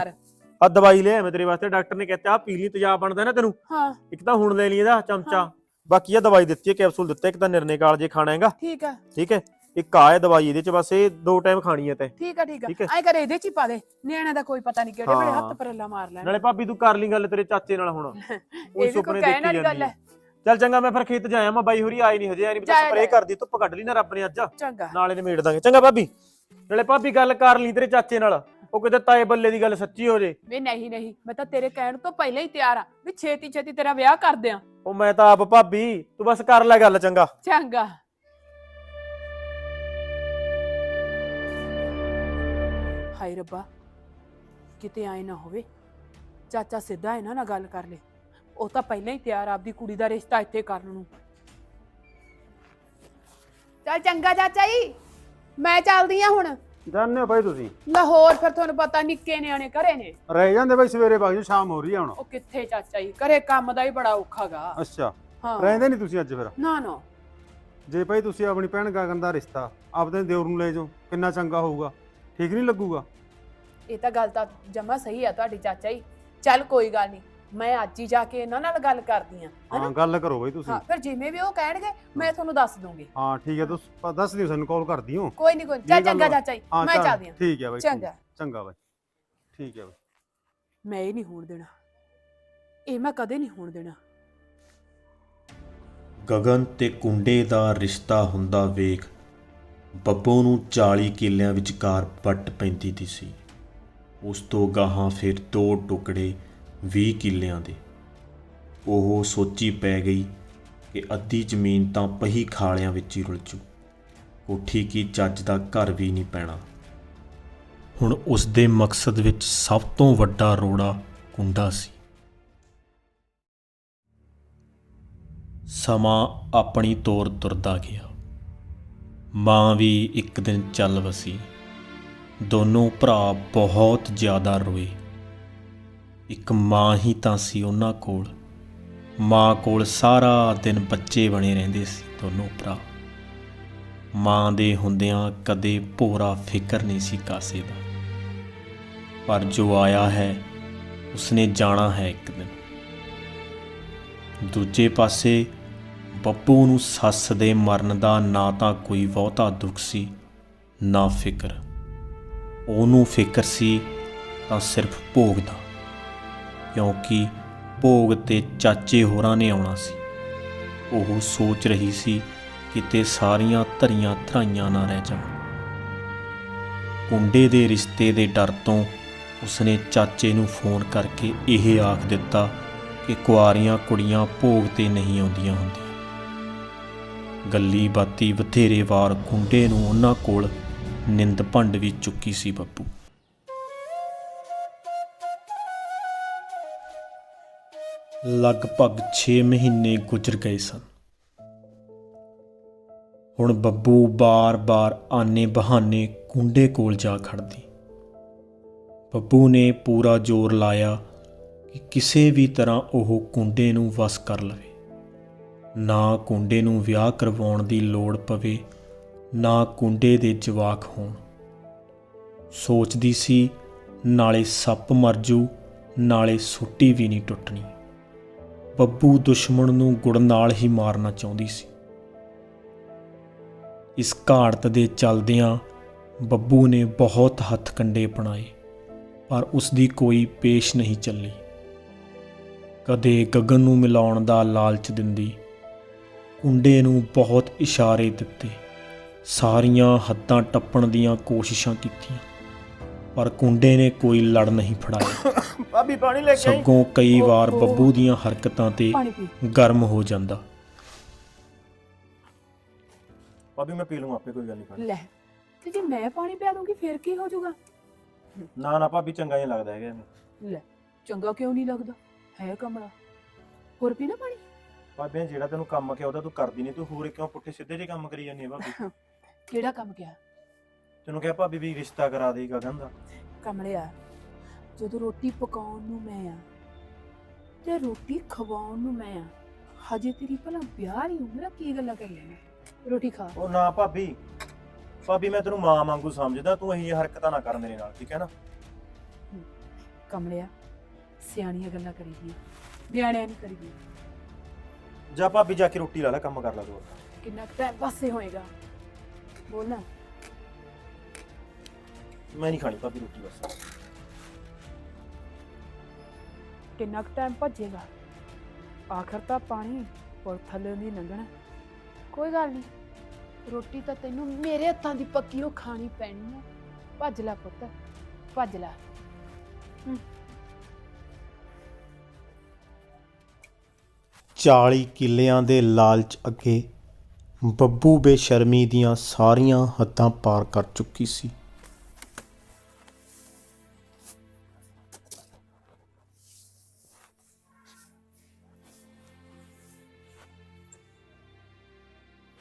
ਆ ਦਵਾਈ ਲਿਆ ਮੈਂ ਤੇਰੇ ਵਾਸਤੇ ਡਾਕਟਰ ਨੇ ਕਹਿਤਾ ਆ ਪੀਲੀ ਤੇਜ਼ਾਬ ਬਣਦਾ ਨਾ ਤੈਨੂੰ। ਹਾਂ। ਇੱਕ ਤਾਂ ਹੁਣ ਲੈ ਲਈ ਇਹਦਾ ਚਮਚਾ। ਬਾਕੀ ਇਹ ਦਵਾਈ ਦਿੱਤੀ ਹੈ ਕੈਪਸੂਲ ਦਿੱਤਾ ਇੱਕ ਤਾਂ ਨਿਰਣੇ ਕਾਲ ਜੇ ਖਾਣਾ ਹੈਗਾ। ਠੀਕ ਆ। ਠੀਕ ਹੈ? ਇੱਕ ਆ ਹੈ ਦਵਾਈ ਇਹਦੇ ਚ ਬਸ ਇਹ ਦੋ ਟਾਈਮ ਖਾਣੀ ਹੈ ਤੈਂ। ਠੀਕ ਆ ਠੀਕ ਠੀਕ ਹੈ। ਐ ਕਰ ਇਹਦੇ 'ਚ ਹੀ ਪਾ ਦੇ। ਨਿਆਣਿਆਂ ਦਾ ਕੋਈ ਪਤਾ ਨਹੀਂ ਕਿਹੜੇ ਵੇਲੇ ਹਾਂ। ਹੱਥ ਪਰਲਾ ਮਾਰ ਲੈਣ। ਨਾਲੇ ਭਾਬੀ ਤੂੰ ਕਰ ਲਈ ਗੱਲ ਤੇਰੇ ਚਾਚੇ ਨਾਲ ਹੁਣ। ਉਹ ਇਹ ਵੀ ਸੁਪਨੇ ਕਹਿਣ ਦੇਖੀ ਵਾਲੀ ਗੱਲ ਜਾਂਦੀ ਹੈ। ਹੈ ਚੱਲ ਚੰਗਾ ਮੈਂ ਫਿਰ ਖੇਤ ਜਾਇਆ ਮੈਂ ਬਾਈ ਹੋਰੀ ਆਈ ਨਹੀਂ ਹਜੇ ਆਈ ਨਹੀਂ ਜਾਇਆ, ਸਪਰੇ ਜਾਇਆ। ਕਰਦੀ ਧੁੱਪ ਕੱਢ ਲਈ ਨਾ ਰੱਬ ਨੇ ਅੱਜ। ਚੰਗਾ। ਨਾਲੇ ਨਿਮੇੜ ਦਾਂਗੇ। ਚੰਗਾ ਭਾਬੀ। ਨਾਲੇ ਭਾਬੀ ਗੱਲ ਕਰ ਲਈ ਤੇਰੇ ਚਾਚੇ ਨਾਲ। ਉਹ ਕਿਤੇ ਤਾਏ ਬੱਲੇ ਦੀ ਗੱਲ ਸੱਚੀ ਹੋ ਜੇ। ਵੀ ਨਹੀਂ ਨਹੀਂ ਮੈਂ ਤਾਂ ਤੇਰੇ ਕਹਿਣ ਤੋਂ ਪਹਿਲਾਂ ਹੀ ਤਿਆਰ ਆ ਵੀ ਛੇਤੀ ਛੇਤੀ ਤੇਰਾ ਵਿਆਹ ਕਰ ਦਿਆਂ। ਉਹ ਮੈਂ ਤਾਂ ਆਪ ਭਾਬੀ ਤੂੰ ਬਸ ਕਰ ਲੈ ਗੱਲ ਚੰਗਾ। ਚੰਗਾ। ਹਾਏ ਰੱਬਾ ਕਿਤੇ ਆਏ ਨਾ ਹੋਵੇ। ਚਾਚਾ ਸਿੱਧਾ ਇਹਨਾਂ ਨਾਲ ਗੱਲ ਕਰ ਲੇ। ਉਹ ਤਾਂ ਪਹਿਲਾਂ ਹੀ ਤਿਆਰ ਆ ਆਪਦੀ ਕੁੜੀ ਦਾ ਰਿਸ਼ਤਾ ਇੱਥੇ ਕਰਨ ਨੂੰ। ਚੱਲ ਚੰਗਾ ਚਾਚਾ ਜੀ ਮੈਂ ਚੱਲਦੀ ਆ ਹੁਣ। ਜਾਣਦੇ ਹੋ ਬਾਈ ਤੁਸੀਂ? ਲਾਹੌਰ ਫਿਰ ਤੁਹਾਨੂੰ ਪਤਾ ਨਿੱਕੇ ਨਿਆਣੇ ਘਰੇ ਨੇ। ਰਹਿ ਜਾਂਦੇ ਬਾਈ ਸਵੇਰੇ ਵਗ ਜਾਓ ਸ਼ਾਮ ਹੋ ਰਹੀ ਆ ਹੁਣ। ਉਹ ਕਿੱਥੇ ਚਾਚਾ ਜੀ? ਘਰੇ ਕੰਮ ਦਾ ਹੀ ਬੜਾ ਔਖਾਗਾ ਅੱਛਾ। ਹਾਂ। ਰਹਿੰਦੇ ਨਹੀਂ ਤੁਸੀਂ ਅੱਜ ਫਿਰ? ਨਾ ਨਾ। ਜੇ ਭਾਈ ਤੁਸੀਂ ਆਪਣੀ ਭੈਣ ਗਗਨ ਦਾ ਰਿਸ਼ਤਾ ਆਪਦੇ ਦਿਓਰ ਨੂੰ ਲੈ ਜਾਓ ਕਿੰਨਾ ਚੰਗਾ ਹੋਊਗਾ। ਠੀਕ ਨਹੀਂ ਲੱਗੂਗਾ? ਇਹ ਤਾਂ ਗੱਲ ਤਾਂ ਜਮਾ ਸਹੀ ਆ ਤੁਹਾਡੀ ਚਾਚਾ ਜੀ। ਚੱਲ ਕੋਈ ਗੱਲ ਨਹੀਂ ਮੈਂ ਅੱਜ ਹੀ ਜਾ ਕੇ ਇਹਨਾਂ ਨਾਲ ਗੱਲ ਕਰਦੀ ਆ ਹਾਂ ਗੱਲ ਕਰੋ ਬਾਈ ਤੁਸੀਂ। ਹਾਂ ਫਿਰ ਜਿਵੇਂ ਵੀ ਉਹ ਕਹਿਣਗੇ ਮੈਂ ਤੁਹਾਨੂੰ ਦੱਸ ਦੂੰਗੀ। ਹਾਂ ਠੀਕ ਹੈ ਤੁਸੀਂ ਪ- ਦੱਸ ਦਿਓ ਸਾਨੂੰ ਕਾਲ ਕਰਦੀ ਹੋ ਕੋਈ ਨਹੀਂ ਕੋਈ ਨੀ। ਚੱਲ ਚੰਗਾ। ਚਾਚਾ ਜੀ ਹਾਂ ਮੈਂ ਚੱਲ, ਚੱਲਦੀ ਆ ਠੀਕ ਹੈ ਬਾਈ ਚੰਗਾ। ਚੰਗਾ ਬਾਈ। ਠੀਕ ਹੈ ਬਾਈ। ਮੈਂ ਇਹ ਨਹੀਂ ਹੋਣ ਦੇਣਾ। ਇਹ ਮੈਂ ਕਦੇ ਨਹੀਂ ਹੋਣ ਦੇਣਾ। ਗਗਨ ਤੇ ਕੁੰਡੇ ਦਾ ਰਿਸ਼ਤਾ ਹੁੰਦਾ ਵੇਖ ਬੱਬੂ ਨੂੰ 40 ਕਿੱਲਿਆਂ ਵਿਚਕਾਰ ਵੱਟ ਪੈਂਦੀ ਦੀ ਸੀ। ਉਸ ਤੋਂ ਗਾਹਾਂ ਫਿਰ ਦੋ ਟੁਕੜੇ 20 ਕਿੱਲਿਆਂ ਦੇ। ਉਹ ਸੋਚੀ ਪੈ ਗਈ ਕਿ ਅੱਧੀ ਜ਼ਮੀਨ ਤਾਂ ਪਹੀ ਖਾਲਿਆਂ ਵਿੱਚ ਹੀ ਰੁਲ ਜੂ ਕੋਠੀ ਕੀ ਚੱਜ ਦਾ ਘਰ ਵੀ ਨਹੀਂ ਪੈਣਾ। ਹੁਣ ਉਸ ਦੇ ਮਕਸਦ ਵਿੱਚ ਸਭ ਤੋਂ ਵੱਡਾ ਰੋੜਾ ਕੁੰਡਾ ਸੀ। ਸਮਾਂ ਆਪਣੀ ਤੋਰ ਤੁਰਦਾ ਗਿਆ। ਮਾਂ ਵੀ ਇੱਕ ਦਿਨ ਚੱਲ ਵਸੀ। ਦੋਨੋਂ ਭਰਾ ਬਹੁਤ ਜ਼ਿਆਦਾ ਰੋਏ। ਇੱਕ ਮਾਂ ਹੀ ਤਾਂ ਸੀ ਉਹਨਾਂ ਕੋਲ। ਮਾਂ ਕੋਲ ਸਾਰਾ ਦਿਨ ਬੱਚੇ ਬਣੇ ਰਹਿੰਦੇ ਸੀ ਦੋਨੋਂ ਭਰਾ। ਮਾਂ ਦੇ ਹੁੰਦਿਆਂ ਕਦੇ ਭੋਰਾ ਫਿਕਰ ਨਹੀਂ ਸੀ ਕਾਸੇ ਦਾ। ਪਰ ਜੋ ਆਇਆ ਹੈ, ਉਸਨੇ ਜਾਣਾ ਹੈ ਇੱਕ ਦਿਨ। ਦੂਜੇ ਪਾਸੇ ਬੱਬੂ ਨੂੰ ਸੱਸ ਦੇ ਮਰਨ ਦਾ ਨਾ ਤਾਂ ਕੋਈ ਬਹੁਤਾ ਦੁੱਖ ਸੀ, ਨਾ ਫਿਕਰ। ਉਹਨੂੰ ਫਿਕਰ ਸੀ ਤਾਂ ਸਿਰਫ ਭੋਗ ਦਾ। ਕਿਉਂਕਿ ਭੋਗ ਤੇ ਚਾਚੇ ਹੋਰਾਂ ਨੇ ਆਉਣਾ ਸੀ। ਉਹ ਸੋਚ ਰਹੀ ਸੀ ਕਿਤੇ ਸਾਰੀਆਂ ਧਰੀਆਂ ਧਰਾਈਆਂ ਨਾ ਰਹਿ ਜਾਣ। ਕੁੰਡੇ ਦੇ ਰਿਸ਼ਤੇ ਦੇ ਡਰ ਤੋਂ ਉਸਨੇ ਚਾਚੇ ਨੂੰ ਫੋਨ ਕਰਕੇ ਇਹ ਆਖ ਦਿੱਤਾ ਕਿ ਕੁਆਰੀਆਂ ਕੁੜੀਆਂ ਭੋਗ ਤੇ ਨਹੀਂ ਆਉਂਦੀਆਂ ਹੁੰਦੀਆਂ। ਗੱਲੀ ਬਾਤੀ ਬਥੇਰੇ ਵਾਰ ਕੁੰਡੇ ਨੂੰ ਉਹਨਾਂ ਕੋਲ ਨਿੰਦ ਭੰਡ ਵੀ ਚੁੱਕੀ ਸੀ ਬੱਪੂ ਲਗਭਗ 6 ਮਹੀਨੇ ਗੁਜ਼ਰ ਗਏ ਸਨ। ਹੁਣ ਬੱਬੂ ਬਾਰ-ਬਾਰ ਆਨੇ ਬਹਾਨੇ ਕੁੰਡੇ ਕੋਲ ਜਾ ਖੜਦੀ। ਬੱਬੂ ਨੇ ਪੂਰਾ ਜ਼ੋਰ ਲਾਇਆ ਕਿ ਕਿਸੇ ਵੀ ਤਰ੍ਹਾਂ ਉਹ ਕੁੰਡੇ ਨੂੰ ਵਸ ਕਰ ਲਵੇ। ਨਾ ਕੁੰਡੇ ਨੂੰ ਵਿਆਹ ਕਰਵਾਉਣ ਦੀ ਲੋੜ ਪਵੇ, ਨਾ ਕੁੰਡੇ ਦੇ ਜਵਾਕ ਹੋਣ। ਸੋਚਦੀ ਸੀ, ਨਾਲੇ ਸੱਪ ਮਰ ਜੂ, ਨਾਲੇ ਸੁੱਟੀ ਵੀ ਨਹੀਂ ਟੁੱਟਣੀ। ਬੱਬੂ ਦੁਸ਼ਮਣ ਨੂੰ ਗੁੜ ਨਾਲ ਹੀ ਮਾਰਨਾ ਚਾਹੁੰਦੀ ਸੀ। ਇਸ ਘਾੜਤ ਦੇ ਚਲਦਿਆਂ ਬੱਬੂ ਨੇ ਬਹੁਤ ਹੱਥ ਕੰਡੇ ਅਪਣਾਏ, ਪਰ ਉਸ ਦੀ ਕੋਈ ਪੇਸ਼ ਨਹੀਂ ਚੱਲੀ। ਕਦੇ ਗਗਨ ਨੂੰ ਮਿਲਾਉਣ ਦਾ ਲਾਲਚ ਦਿੰਦੀ, ਕੁੰਡੇ ਨੂੰ ਬਹੁਤ ਇਸ਼ਾਰੇ ਦਿੱਤੇ, ਸਾਰੀਆਂ ਹੱਦਾਂ ਟੱਪਣ ਦੀਆਂ ਕੋਸ਼ਿਸ਼ਾਂ ਕੀਤੀਆਂ। ਪਰ ਕੁੰਡੇ ਨੇ ਕੋਈ ਲੜ ਨਹੀਂ ਫੜਾਇਆ ਭਾਬੀ ਪਾਣੀ ਲੈ ਕੇ ਆਈ। ਸਗੋਂ ਕਈ ਵਾਰ। ਬੱਬੂ ਦੀਆਂ ਹਰਕਤਾਂ ਤੇ ਪਾਣੀ ਪੀ। ਗਰਮ ਹੋ ਜਾਂਦਾ। ਭਾਬੀ ਮੈਂ ਪੀ ਲੂੰ ਆਪੇ ਕੋਈ ਗੱਲ ਨਹੀਂ ਪਾਣੀ ਲੈ ਤੇ ਜੇ ਮੈਂ ਪਾਣੀ ਪਿਆ ਦੂੰਗੀ ਫਿਰ ਕੀ ਹੋ ਜਾਊਗਾ? ਨਾ ਨਾ ਭਾਬੀ ਚੰਗਾ ਨਹੀਂ ਲੱਗਦਾ ਹੈਗਾ ਐਵੇਂ। ਲੈ ਚੰਗਾ ਕਿਉਂ ਨਹੀਂ ਲੱਗਦਾ? ਹੈ ਕਮਲਾ। ਹੋਰ ਪੀ ਨਾ ਪਾਣੀ? ਭਾਬੀ ਜਿਹੜਾ ਤੈਨੂੰ ਕੰਮ ਕਿਹਾ ਉਹਦਾ ਤੂੰ ਕਰਦੀ ਨਹੀਂ ਤੂੰ ਹੋਰ ਕਿਉਂ ਪੁੱਠੇ ਸਿੱਧੇ ਜੇ ਕੰਮ ਕਰੀ ਜਾਂਦੀ ਹੈ ਭਾਬੀ? ਕਿਹੜਾ ਕੰਮ ਕਿਹਾ? ਤੈਨੂੰ ਕਿਹਾ ਭਾਬੀ ਵੀ ਰਿਸ਼ਤਾ ਕਰਾ ਦੇ ਗਗਨ ਦਾ ਕਮਲਿਆ ਜਦੋਂ ਰੋਟੀ ਪਕਾਉਣ ਨੂੰ ਮੈਂ ਆ ਤੇ ਰੋਟੀ ਖਵਾਉਣ ਨੂੰ ਮੈਂ ਆ ਹਜੇ ਤੇਰੀ ਭਲਾ ਵਿਆਹ ਦੀ ਉਮਰ ਆ ਕੀ ਗੱਲਾਂ ਕਰੀ ਜਾਂਦੀ ਰੋਟੀ ਖਾ। ਉਹ ਨਾ ਭਾਬੀ ਭਾਬੀ ਮੈਂ ਤੈਨੂੰ ਮਾਂ ਵਾਂਗੂ ਸਮਝਦਾ ਤੂੰ ਇਹੀ ਹਰਕਤਾਂ ਨਾ ਕਰ ਮੇਰੇ ਨਾਲ ਠੀਕ ਹੈ ਨਾ? ਕਮਲਿਆ ਸਿਆਣੀਆਂ ਗੱਲਾਂ ਕਰੀਦੀ ਨਿਆਣਿਆਂ ਨਹੀਂ ਕਰੀਦੀ ਜਾ ਭਾਬੀ ਜਾ ਕੇ ਰੋਟੀ ਲਾ ਲੈ ਕੰਮ ਕਰ ਲੈ ਤੂੰ। ਕਿੰਨਾ ਟਾਈਮ ਪਾਸੇ ਹੋਏਗਾ? ਬੋਲ ਨਾ। ਮੈਂ ਨਹੀਂ ਖਾਣੀ ਭਾਬੀ ਰੋਟੀ ਬਸ। ਕਿੰਨਾ ਟਾਈਮ ਭੱਜੇਗਾ? ਆਖਰ ਤਾਂ ਪਾਣੀ ਪੁਲ ਥੱਲੇ ਨਹੀਂ ਲੰਘਣਾ। ਕੋਈ ਗੱਲ ਨਹੀਂ। ਰੋਟੀ ਤਾਂ ਤੈਨੂੰ ਮੇਰੇ ਹੱਥਾਂ ਦੀ ਪੱਕੀ ਉਹ ਖਾਣੀ ਪੈਣੀ ਆ। ਭੱਜ ਲੈ ਪੁੱਤ ਭੱਜ ਲੈ। ਚਾਲੀ ਕਿੱਲਿਆਂ ਦੇ ਲਾਲਚ ਅੱਗੇ ਬੱਬੂ ਬੇਸ਼ਰਮੀ ਦੀਆਂ ਸਾਰੀਆਂ ਹੱਦਾਂ ਪਾਰ ਕਰ ਚੁੱਕੀ ਸੀ।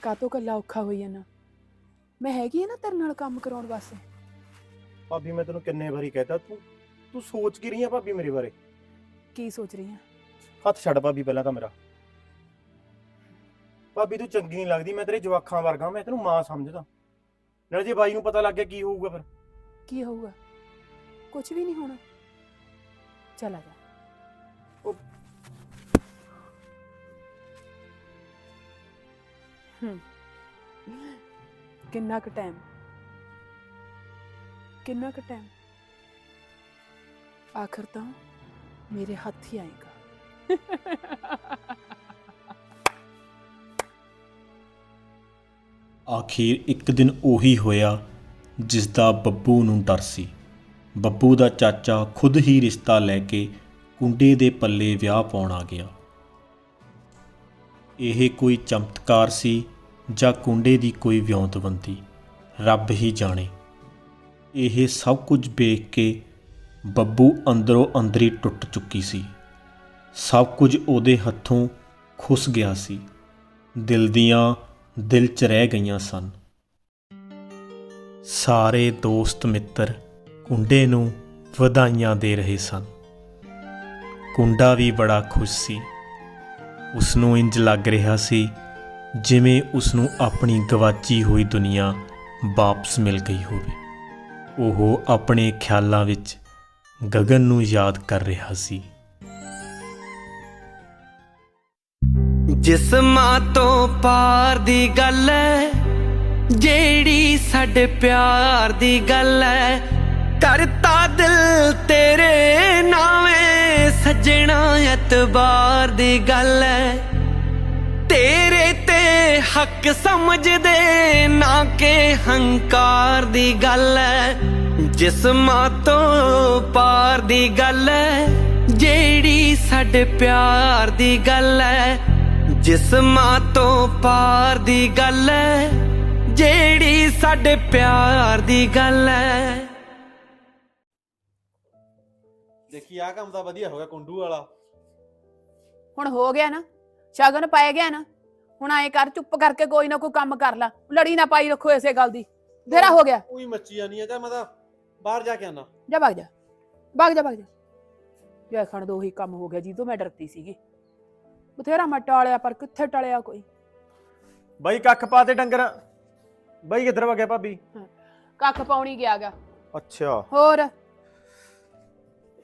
ਕਾਤੋਂ ਕੱਲਾ ਔਖਾ ਹੋਈ ਜਾਣਾ ਮੈਂ ਹੈਗੀ ਆ ਨਾ ਤੇਰੇ ਨਾਲ ਕੰਮ ਕਰਾਉਣ ਵਾਸਤੇ। ਭਾਬੀ ਮੈਂ ਤੈਨੂੰ ਕਿੰਨੇ ਵਾਰੀ ਕਹਿਤਾ ਤੂੰ ਤੂੰ ਸੋਚ ਕੀ ਰਹੀ ਆ ਭਾਬੀ ਮੇਰੇ ਬਾਰੇ? ਕੀ ਸੋਚ ਰਹੀ ਆ? ਹੱਥ ਛੱਡ ਭਾਬੀ ਪਹਿਲਾਂ ਤਾਂ ਮੇਰਾ। ਭਾਬੀ ਤੂੰ ਚੰਗੀ ਨਹੀਂ ਲੱਗਦੀ ਮੈਂ ਤੇਰੇ ਜਵਾਖਾਂ ਵਰਗਾ ਮੈਂ ਤੈਨੂੰ ਮਾਂ ਸਮਝਦਾ। ਨਾਲ ਜੇ ਬਾਈ ਨੂੰ ਪਤਾ ਲੱਗ ਗਿਆ ਕੀ ਹੋਊਗਾ ਫਿਰ? ਕੀ ਹੋਊਗਾ? ਕੁਝ ਵੀ ਨਹੀਂ ਹੋਣਾ। ਚੱਲ ਜਾ। ਹੂੰ। ਕਿੰਨਾ ਕੁ ਟਾਈਮ ਕਿੰਨਾ ਕੁ ਟਾਈਮ ਆਖਰ ਤਾਂ ਮੇਰੇ ਹੱਥ ਹੀ ਆਏਗਾ। ਆਖੀਰ ਇੱਕ ਦਿਨ ਉਹੀ ਹੋਇਆ ਜਿਸ ਦਾ ਬੱਬੂ ਨੂੰ ਡਰ ਸੀ। ਬੱਬੂ ਦਾ ਚਾਚਾ ਖੁਦ ਹੀ ਰਿਸ਼ਤਾ ਲੈ ਕੇ ਕੁੰਡੇ ਦੇ ਪੱਲੇ ਵਿਆਹ ਪਾਉਣ ਆ ਗਿਆ। ਇਹ ਕੋਈ ਚਮਤਕਾਰ ਸੀ ਜਾਂ ਕੁੰਡੇ ਦੀ ਕੋਈ ਵਿਉਂਤਵੰਤੀ ਰੱਬ ਹੀ ਜਾਣੇ। ਇਹ ਸਭ ਕੁਝ ਵੇਖ ਕੇ ਬੱਬੂ ਅੰਦਰੋਂ ਅੰਦਰੀ ਟੁੱਟ ਚੁੱਕੀ ਸੀ। ਸਭ ਕੁਝ ਉਹਦੇ ਹੱਥੋਂ ਖੁੱਸ ਗਿਆ ਸੀ। ਦਿਲ ਦੀਆਂ ਦਿਲ 'ਚ ਰਹਿ ਗਈਆਂ ਸਨ। ਸਾਰੇ ਦੋਸਤ ਮਿੱਤਰ ਕੁੰਡੇ ਨੂੰ ਵਧਾਈਆਂ ਦੇ ਰਹੇ ਸਨ। ਕੁੰਡਾ ਵੀ ਬੜਾ ਖੁਸ਼ ਸੀ। ਉਸ ਨੂੰ ਇੰਜ ਲੱਗ ਰਿਹਾ ਸੀ ਜਿਵੇਂ ਉਸ ਨੂੰ ਆਪਣੀ ਗਵਾਚੀ ਹੋਈ ਦੁਨੀਆ ਵਾਪਸ ਮਿਲ ਗਈ ਹੋਵੇ। ਉਹ ਆਪਣੇ ਖਿਆਲਾਂ ਵਿੱਚ ਗਗਨ ਨੂੰ ਯਾਦ ਕਰ ਰਿਹਾ ਸੀ। ਜਿਸਮਾਂ ਤੋਂ ਪਾਰ ਦੀ ਗੱਲ ਐ ਜਿਹੜੀ ਸਾਡੇ ਪਿਆਰ ਦੀ ਗੱਲ ਐ ਕਰਤਾ ਦਿਲ ਤੇਰੇ ਨਾਵੇਂ ਸੱਜਣਾ ਐਤਬਾਰ ਦੀ ਗੱਲ ਐ। ਤੇਰੇ ਤੇ ਹੱਕ ਸਮਝਦੇ ਨਾ ਕਿ ਹੰਕਾਰ ਦੀ ਗੱਲ ਐ। ਜਿਸਮਾਂ ਤੋਂ ਪਾਰ ਦੀ ਗੱਲ ਐ। ਜਿਹੜੀ ਸਾਡੇ ਪਿਆਰ ਦੀ ਗੱਲ ਐ। ਜਿਸਮਾਂ ਤੋਂ ਪਾਰ ਦੀ ਗੱਲ ਐ। ਜਿਹੜੀ ਸਾਡੇ ਪਿਆਰ ਦੀ ਗੱਲ ਐ। ਦੇਖੀ ਆ ਕੰਮ ਤਾਂ ਵਧੀਆ ਹੋ ਗਿਆ ਕੁੰਡੂ ਵਾਲਾ। ਹੁਣ ਹੋ ਗਿਆ ਨਾ ਸ਼ਗਨ ਪੈ ਗਿਆ ਨਾ ਹੁਣ ਐ ਕਰ ਚੁੱਪ ਕਰਕੇ ਕੋਈ ਨਾ ਕੋਈ ਕੰਮ ਕਰ ਲੈ ਲੜੀ ਨਾ ਪਾਈ ਰੱਖੋ ਇਸੇ ਗੱਲ ਦੀ। ਤੇਰਾ ਹੋ ਗਿਆ। ਉਹੀ ਮੱਚੀ ਜਾਨੀ ਆ ਜਾਂ ਮੈਂ ਤਾਂ ਬਾਹਰ ਜਾ ਕੇ ਆਣਾ ਜਾ ਭੱਗ ਜਾ ਭੱਗ ਜਾ ਭੱਗ ਜਾ। ਜੈ ਖਣ ਦੋ ਹੀ ਕੰਮ ਹੋ ਗਿਆ ਜੀ ਤੋਂ ਮੈਂ ਡਰਦੀ ਸੀਗੀ। ਬਥੇਰਾ ਮੈਂ ਟਾਲਿਆ ਪਰ ਕਿੱਥੇ ਟਲਿਆ ਕੋਈ? ਬਾਈ ਕੱਖ ਪਾ ਤੇ ਡੰਗਰ। ਬਾਈ ਕਿੱਧਰ ਵਗਿਆ ਭਾਬੀ? ਕੱਖ ਪਾਉਣੀ ਗਿਆ ਗਾ। ਅੱਛਾ। ਹੋਰ?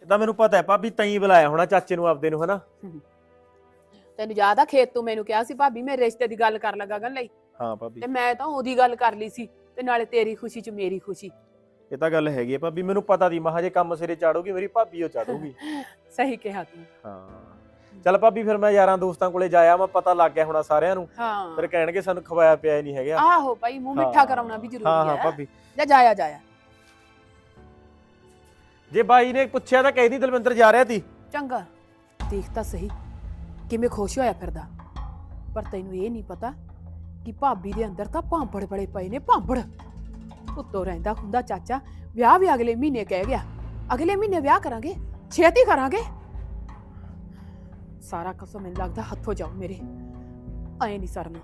ਇਹ ਤਾਂ ਮੈਨੂੰ ਪਤਾ ਹੈ ਭਾਬੀ ਤੈਂ ਬੁਲਾਇਆ ਹੋਣਾ ਚਾਚੇ ਨੂੰ ਆਪਦੇ ਨੂੰ ਹਨਾ? ਤੈਨੂੰ ਯਾਦ ਆ ਖੇਤ ਤੋਂ ਮੈਨੂੰ ਕਿਹਾ ਸੀ ਭਾਬੀ ਮੈਂ ਰਿਸ਼ਤੇ ਦੀ ਗੱਲ ਕਰ ਲਗਾ ਗਨ ਲਈ ਹਾਂ ਭਾਬੀ। ਤੇ ਮੈਂ ਤਾਂ ਉਹਦੀ ਗੱਲ ਕਰ ਲਈ ਸੀ ਤੇ ਨਾਲੇ ਤੇਰੀ ਖੁਸ਼ੀ ਚ ਮੇਰੀ ਖੁਸ਼ੀ। ਇਹ ਤਾਂ ਗੱਲ ਹੈਗੀ ਹੈ ਭਾਬੀ ਮੈਨੂੰ ਪਤਾ ਦੀ ਮਹਾ ਜੇ ਕੰਮ ਸਿਰੇ ਚਾੜੂਗੀ ਮੇਰੀ ਭਾਬੀ ਉਹ ਚਾੜੂਗੀ। ਸਹੀ ਕਿਹਾ ਤੂੰ। ਹਾਂ। ਚੱਲ ਭਾਬੀ ਫਿਰ ਮੈਂ ਯਾਰਾਂ ਦੋਸਤਾਂ ਕੋਲੇ ਜਾਇਆ ਮੈਂ ਪਤਾ ਲੱਗ ਗਿਆ ਹੋਣਾ ਸਾਰਿਆਂ ਨੂੰ। ਹਾਂ। ਫਿਰ ਕਹਿਣਗੇ ਸਾਨੂੰ ਖਵਾਇਆ ਪਿਆ ਹੀ ਨਹੀਂ ਹੈਗਾ। ਆਹੋ ਭਾਈ ਮੂੰਹ ਮਿੱਠਾ। ਕਰਾਉਣਾ ਵੀ ਜ਼ਰੂਰੀ ਹਾਂ ਹਾਂ ਹੈ। ਭਾਬੀ। ਜਾ ਜਾਇਆ ਜਾਇਆ ਜੇ ਬਾਈ ਨੇ ਪੁੱਛਿਆ ਤਾਂ ਕਹਿਦੀ ਦਲਵਿੰਦਰ ਜਾ ਰਿਹਾ ਤੀ। ਚੰਗਾ ਦੇਖ ਤਾਂ ਸਹੀ ਕਿਵੇਂ ਖੁਸ਼ ਹੋਇਆ ਫਿਰਦਾ। ਪਰ ਤੈਨੂੰ ਇਹ ਨਹੀਂ ਪਤਾ ਕਿ ਭਾਬੀ ਦੇ ਅੰਦਰ ਤਾਂ ਭਾਂਬੜ ਬੜੇ ਪਏ ਨੇ ਭਾਂਬੜ। ਉੱਤੋਂ ਰਹਿੰਦਾ ਹੁੰਦਾ ਚਾਚਾ ਵਿਆਹ ਵੀ ਅਗਲੇ ਮਹੀਨੇ ਕਹਿ ਗਿਆ। ਅਗਲੇ ਮਹੀਨੇ ਵਿਆਹ ਕਰਾਂਗੇ ਛੇਤੀ ਕਰਾਂਗੇ। ਸਾਰਾ ਕਸਮ ਮੈਨੂੰ ਲੱਗਦਾ ਹੱਥੋਂ ਜਾਊ ਮੇਰੇ। ਐ ਨਹੀਂ ਸਰਨਾ।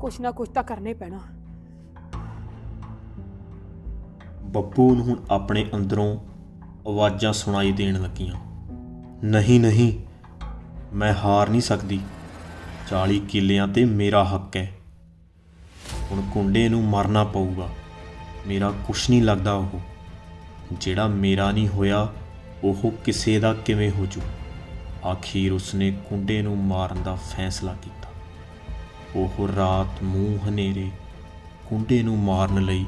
ਕੁਛ ਨਾ ਕੁਛ ਤਾਂ ਕਰਨੇ ਪੈਣਾ। ਬੱਬੂ ਨੂੰ ਹੁਣ ਆਪਣੇ ਅੰਦਰੋਂ ਆਵਾਜ਼ਾਂ ਸੁਣਾਈ ਦੇਣ ਲੱਗੀਆਂ। ਨਹੀਂ ਨਹੀਂ, ਮੈਂ ਹਾਰ ਨਹੀਂ ਸਕਦੀ। 40 ਕਿੱਲਿਆਂ ਤੇ ਮੇਰਾ ਹੱਕ ਹੈ। ਹੁਣ ਕੁੰਡੇ ਨੂੰ ਮਰਨਾ ਪਊਗਾ। ਮੇਰਾ ਕੁਛ ਨਹੀਂ ਲੱਗਦਾ ਉਹ। ਜਿਹੜਾ ਮੇਰਾ ਨਹੀਂ ਹੋਇਆ, ਉਹ ਕਿਸੇ ਦਾ ਕਿਵੇਂ ਹੋ ਜੂ? ਆਖੀਰ ਉਸਨੇ ਕੁੰਡੇ ਨੂੰ ਮਾਰਨ ਦਾ ਫੈਸਲਾ ਕੀਤਾ। ਉਹ ਰਾਤ ਮੂੰਹ ਹਨੇਰੇ ਕੁੰਡੇ ਨੂੰ ਮਾਰਨ ਲਈ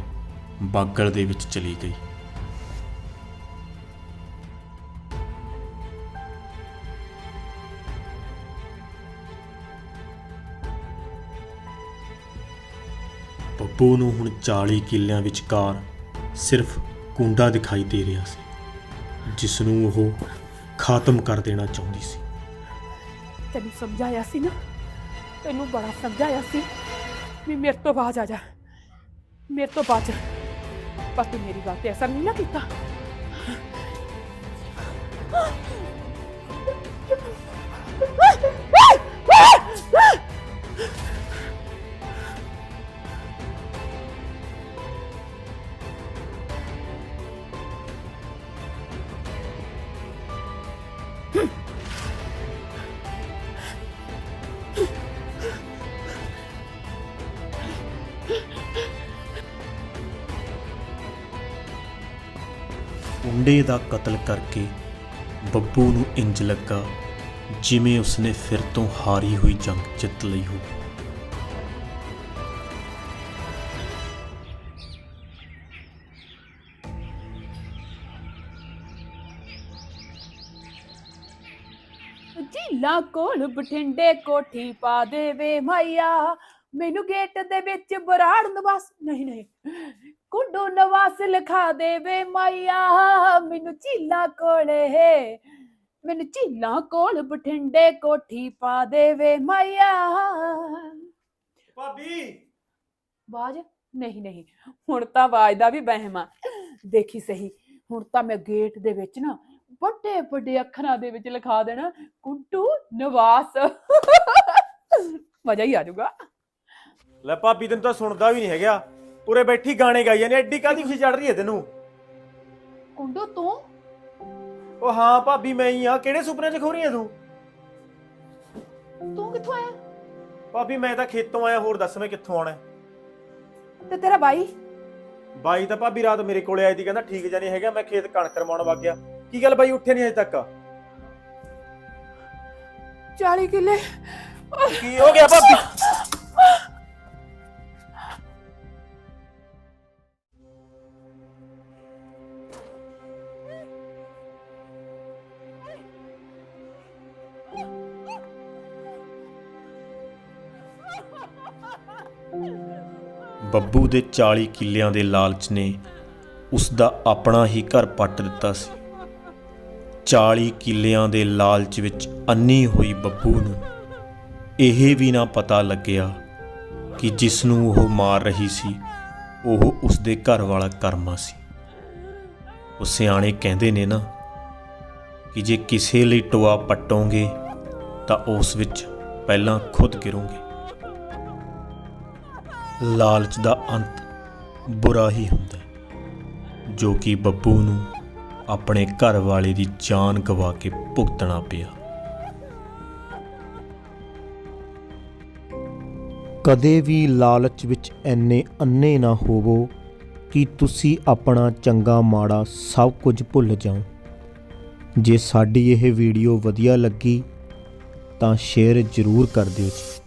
ਬਾਗਲ ਦੇ ਵਿੱਚ ਚਲੀ ਗਈ। ਬੱਬੂ ਨੂੰ ਹੁਣ 40 ਕਿੱਲਿਆਂ ਵਿਚਕਾਰ ਸਿਰਫ ਕੁੰਡਾ ਦਿਖਾਈ ਦੇ ਰਿਹਾ ਸੀ ਜਿਸ ਨੂੰ ਉਹ ਖਾਤਮ ਕਰ ਦੇਣਾ ਚਾਹੁੰਦੀ ਸੀ। ਤੈਨੂੰ ਸਮਝਾਇਆ ਸੀ ਨਾ? ਤੈਨੂੰ ਬੜਾ ਸਮਝਾਇਆ ਸੀ ਵੀ ਮੇਰੇ ਤੋਂ ਬਾਜ ਆ ਜਾ। ਮੇਰੇ ਤੋਂ ਬਾਜ ਪਰ ਤੂੰ ਮੇਰੀ ਗੱਲ ਤੇ ਅਸਰ ਨਹੀਂ ਨਾ ਕੀਤਾ। ਕੁੰਡੇ ਦਾ ਕਤਲ ਕਰਕੇ ਬੱਬੂ ਨੂੰ ਇੰਜ ਲੱਗਾ ਜਿਵੇਂ ਉਸਨੇ ਫਿਰ ਤੋਂ ਹਾਰੀ ਹੋਈ ਜੰਗ ਜਿੱਤ ਲਈ ਹੋਵੇ ਝੀਲਾ ਕੋਲ ਬਠਿੰਡੇ ਕੋਠੀ ਪਾ ਦੇਵੇ ਮਾਈਆ ਮੈਨੂੰ ਗੇਟ ਦੇ ਵਿੱਚ ਬਰਾੜ ਨਵਾਸ ਨਹੀਂ ਨਹੀਂ। ਕੁੰਡੂ ਨਵਾਸ ਲਿਖਾ ਦੇਵੇ ਮਾਈਆ ਮੈਨੂੰ ਝੀਲਾ ਕੋਲੇ ਮੈਨੂੰ ਝੀਲਾ ਕੋਲ ਬਠਿੰਡੇ ਕੋਠੀ ਪਾ ਦੇਵੇ ਮਾਈਆ ਭਾਬੀ। ਬਾਜ? ਨਹੀਂ ਨਹੀਂ ਹੁਣ ਤਾਂ ਆਵਾਜ਼ ਦਾ ਵੀ ਵਹਿਮ ਆ। ਦੇਖੀ ਸਹੀ ਹੁਣ ਤਾਂ ਮੈਂ ਗੇਟ ਦੇ ਵਿੱਚ ਨਾ ਵੱਡੇ ਵੱਡੇ ਅੱਖਰਾਂ ਦੇ ਵਿੱਚ ਲਿਖਾ ਦੇਣਾ ਕੁੰਟੂ ਨਵਾਸ। ਮਜ਼ਾ ਹੀ ਆ ਜਾਊਗਾ। ਲੈ ਭਾਬੀ ਤੈਨੂੰ ਤਾਂ ਸੁਣਦਾ ਵੀ ਨਹੀਂ ਹੈਗਾ। ਉਰੇ ਬੈਠੀ ਗਾਣੇ ਗਾਈ ਜਾਂਦੀ ਐਡੀ ਕਾਦੀ ਖੁਸ਼ੀ ਚੜ ਰਹੀ ਹੈ ਤੈਨੂੰ? ਕੁੰਟੂ ਤੂੰ? ਉਹ ਹਾਂ ਭਾਬੀ ਮੈਂ ਹੀ ਆ। ਕਿਹੜੇ ਸੁਪਨੇ 'ਚ ਖੋ ਰਹੀ ਹੈ ਤੂੰ? ਤੂੰ ਕਿੱਥੋਂ ਆਇਆ? ਭਾਬੀ ਮੈਂ ਤਾਂ ਖੇਤੋਂ ਆਇਆ ਹੋਰ ਦੱਸ ਮੈਂ ਕਿੱਥੋਂ ਆਉਣਾ ਹੈ? ਤੇ ਤੇਰਾ ਬਾਈ? ਬਾਈ ਤਾਂ ਭਾਬੀ ਰਾਤ ਮੇਰੇ ਕੋਲੇ ਆਈ ਸੀ ਕਹਿੰਦਾ ਠੀਕ ਜਾਨੀ ਹੈਗਾ ਮੈਂ ਖੇਤ ਕਣਕ ਰਮਾਉਣ ਵਗ ਗਿਆ। ਕੀ ਗੱਲ ਬਾਈ ਉੱਠੇ ਨਹੀਂ ਅਜੇ ਤੱਕ? 40 ਕਿੱਲੇ। ਕੀ ਹੋ ਗਿਆ ਭਾਬੀ? ਬੱਬੂ ਦੇ 40 ਕਿੱਲਿਆਂ ਦੇ ਲਾਲਚ ਨੇ ਉਸ ਦਾ ਆਪਣਾ ਹੀ ਘਰ ਪੱਟ ਦਿੱਤਾ ਸੀ। 40 ਕਿੱਲਿਆਂ ਦੇ ਲਾਲਚ ਵਿੱਚ ਅੰਨੀ ਹੋਈ ਬੱਬੂ ਨੂੰ ਇਹ ਵੀ ਨਾ ਪਤਾ ਲੱਗਿਆ ਕਿ ਜਿਸ ਨੂੰ ਉਹ ਮਾਰ ਰਹੀ ਸੀ, ਉਹ ਉਸ ਦੇ ਘਰ ਵਾਲਾ ਕਰਮਾ ਸੀ। ਉਹ ਸਿਆਣੇ ਕਹਿੰਦੇ ਨੇ ਨਾ ਕਿ ਜੇ ਕਿਸੇ ਲਈ ਟੋਆ ਪੱਟੋਗੇ ਤਾਂ ਉਸ ਵਿੱਚ ਪਹਿਲਾਂ ਖੁਦ ਗਿਰੋਗੇ। ਲਾਲਚ ਦਾ ਅੰਤ ਬੁਰਾ ਹੀ ਹੁੰਦਾ ਹੈ, ਜੋ ਕਿ ਬੱਬੂ ਨੂੰ ਆਪਣੇ ਘਰ ਵਾਲੇ ਦੀ ਜਾਨ ਗਵਾ ਕੇ ਭੁਗਤਣਾ ਪਿਆ। ਕਦੇ ਵੀ ਲਾਲਚ ਵਿੱਚ ਐਨੇ ਅੰਨੇ ਨਾ ਹੋਵੋ ਕਿ ਤੁਸੀਂ ਆਪਣਾ ਚੰਗਾ ਮਾੜਾ ਸਭ ਕੁਝ ਭੁੱਲ ਜਾਓ। ਜੇ ਸਾਡੀ ਇਹ ਵੀਡੀਓ ਵਧੀਆ ਲੱਗੀ ਤਾਂ ਸ਼ੇਅਰ ਜ਼ਰੂਰ ਕਰ ਦਿਓ ਜੀ।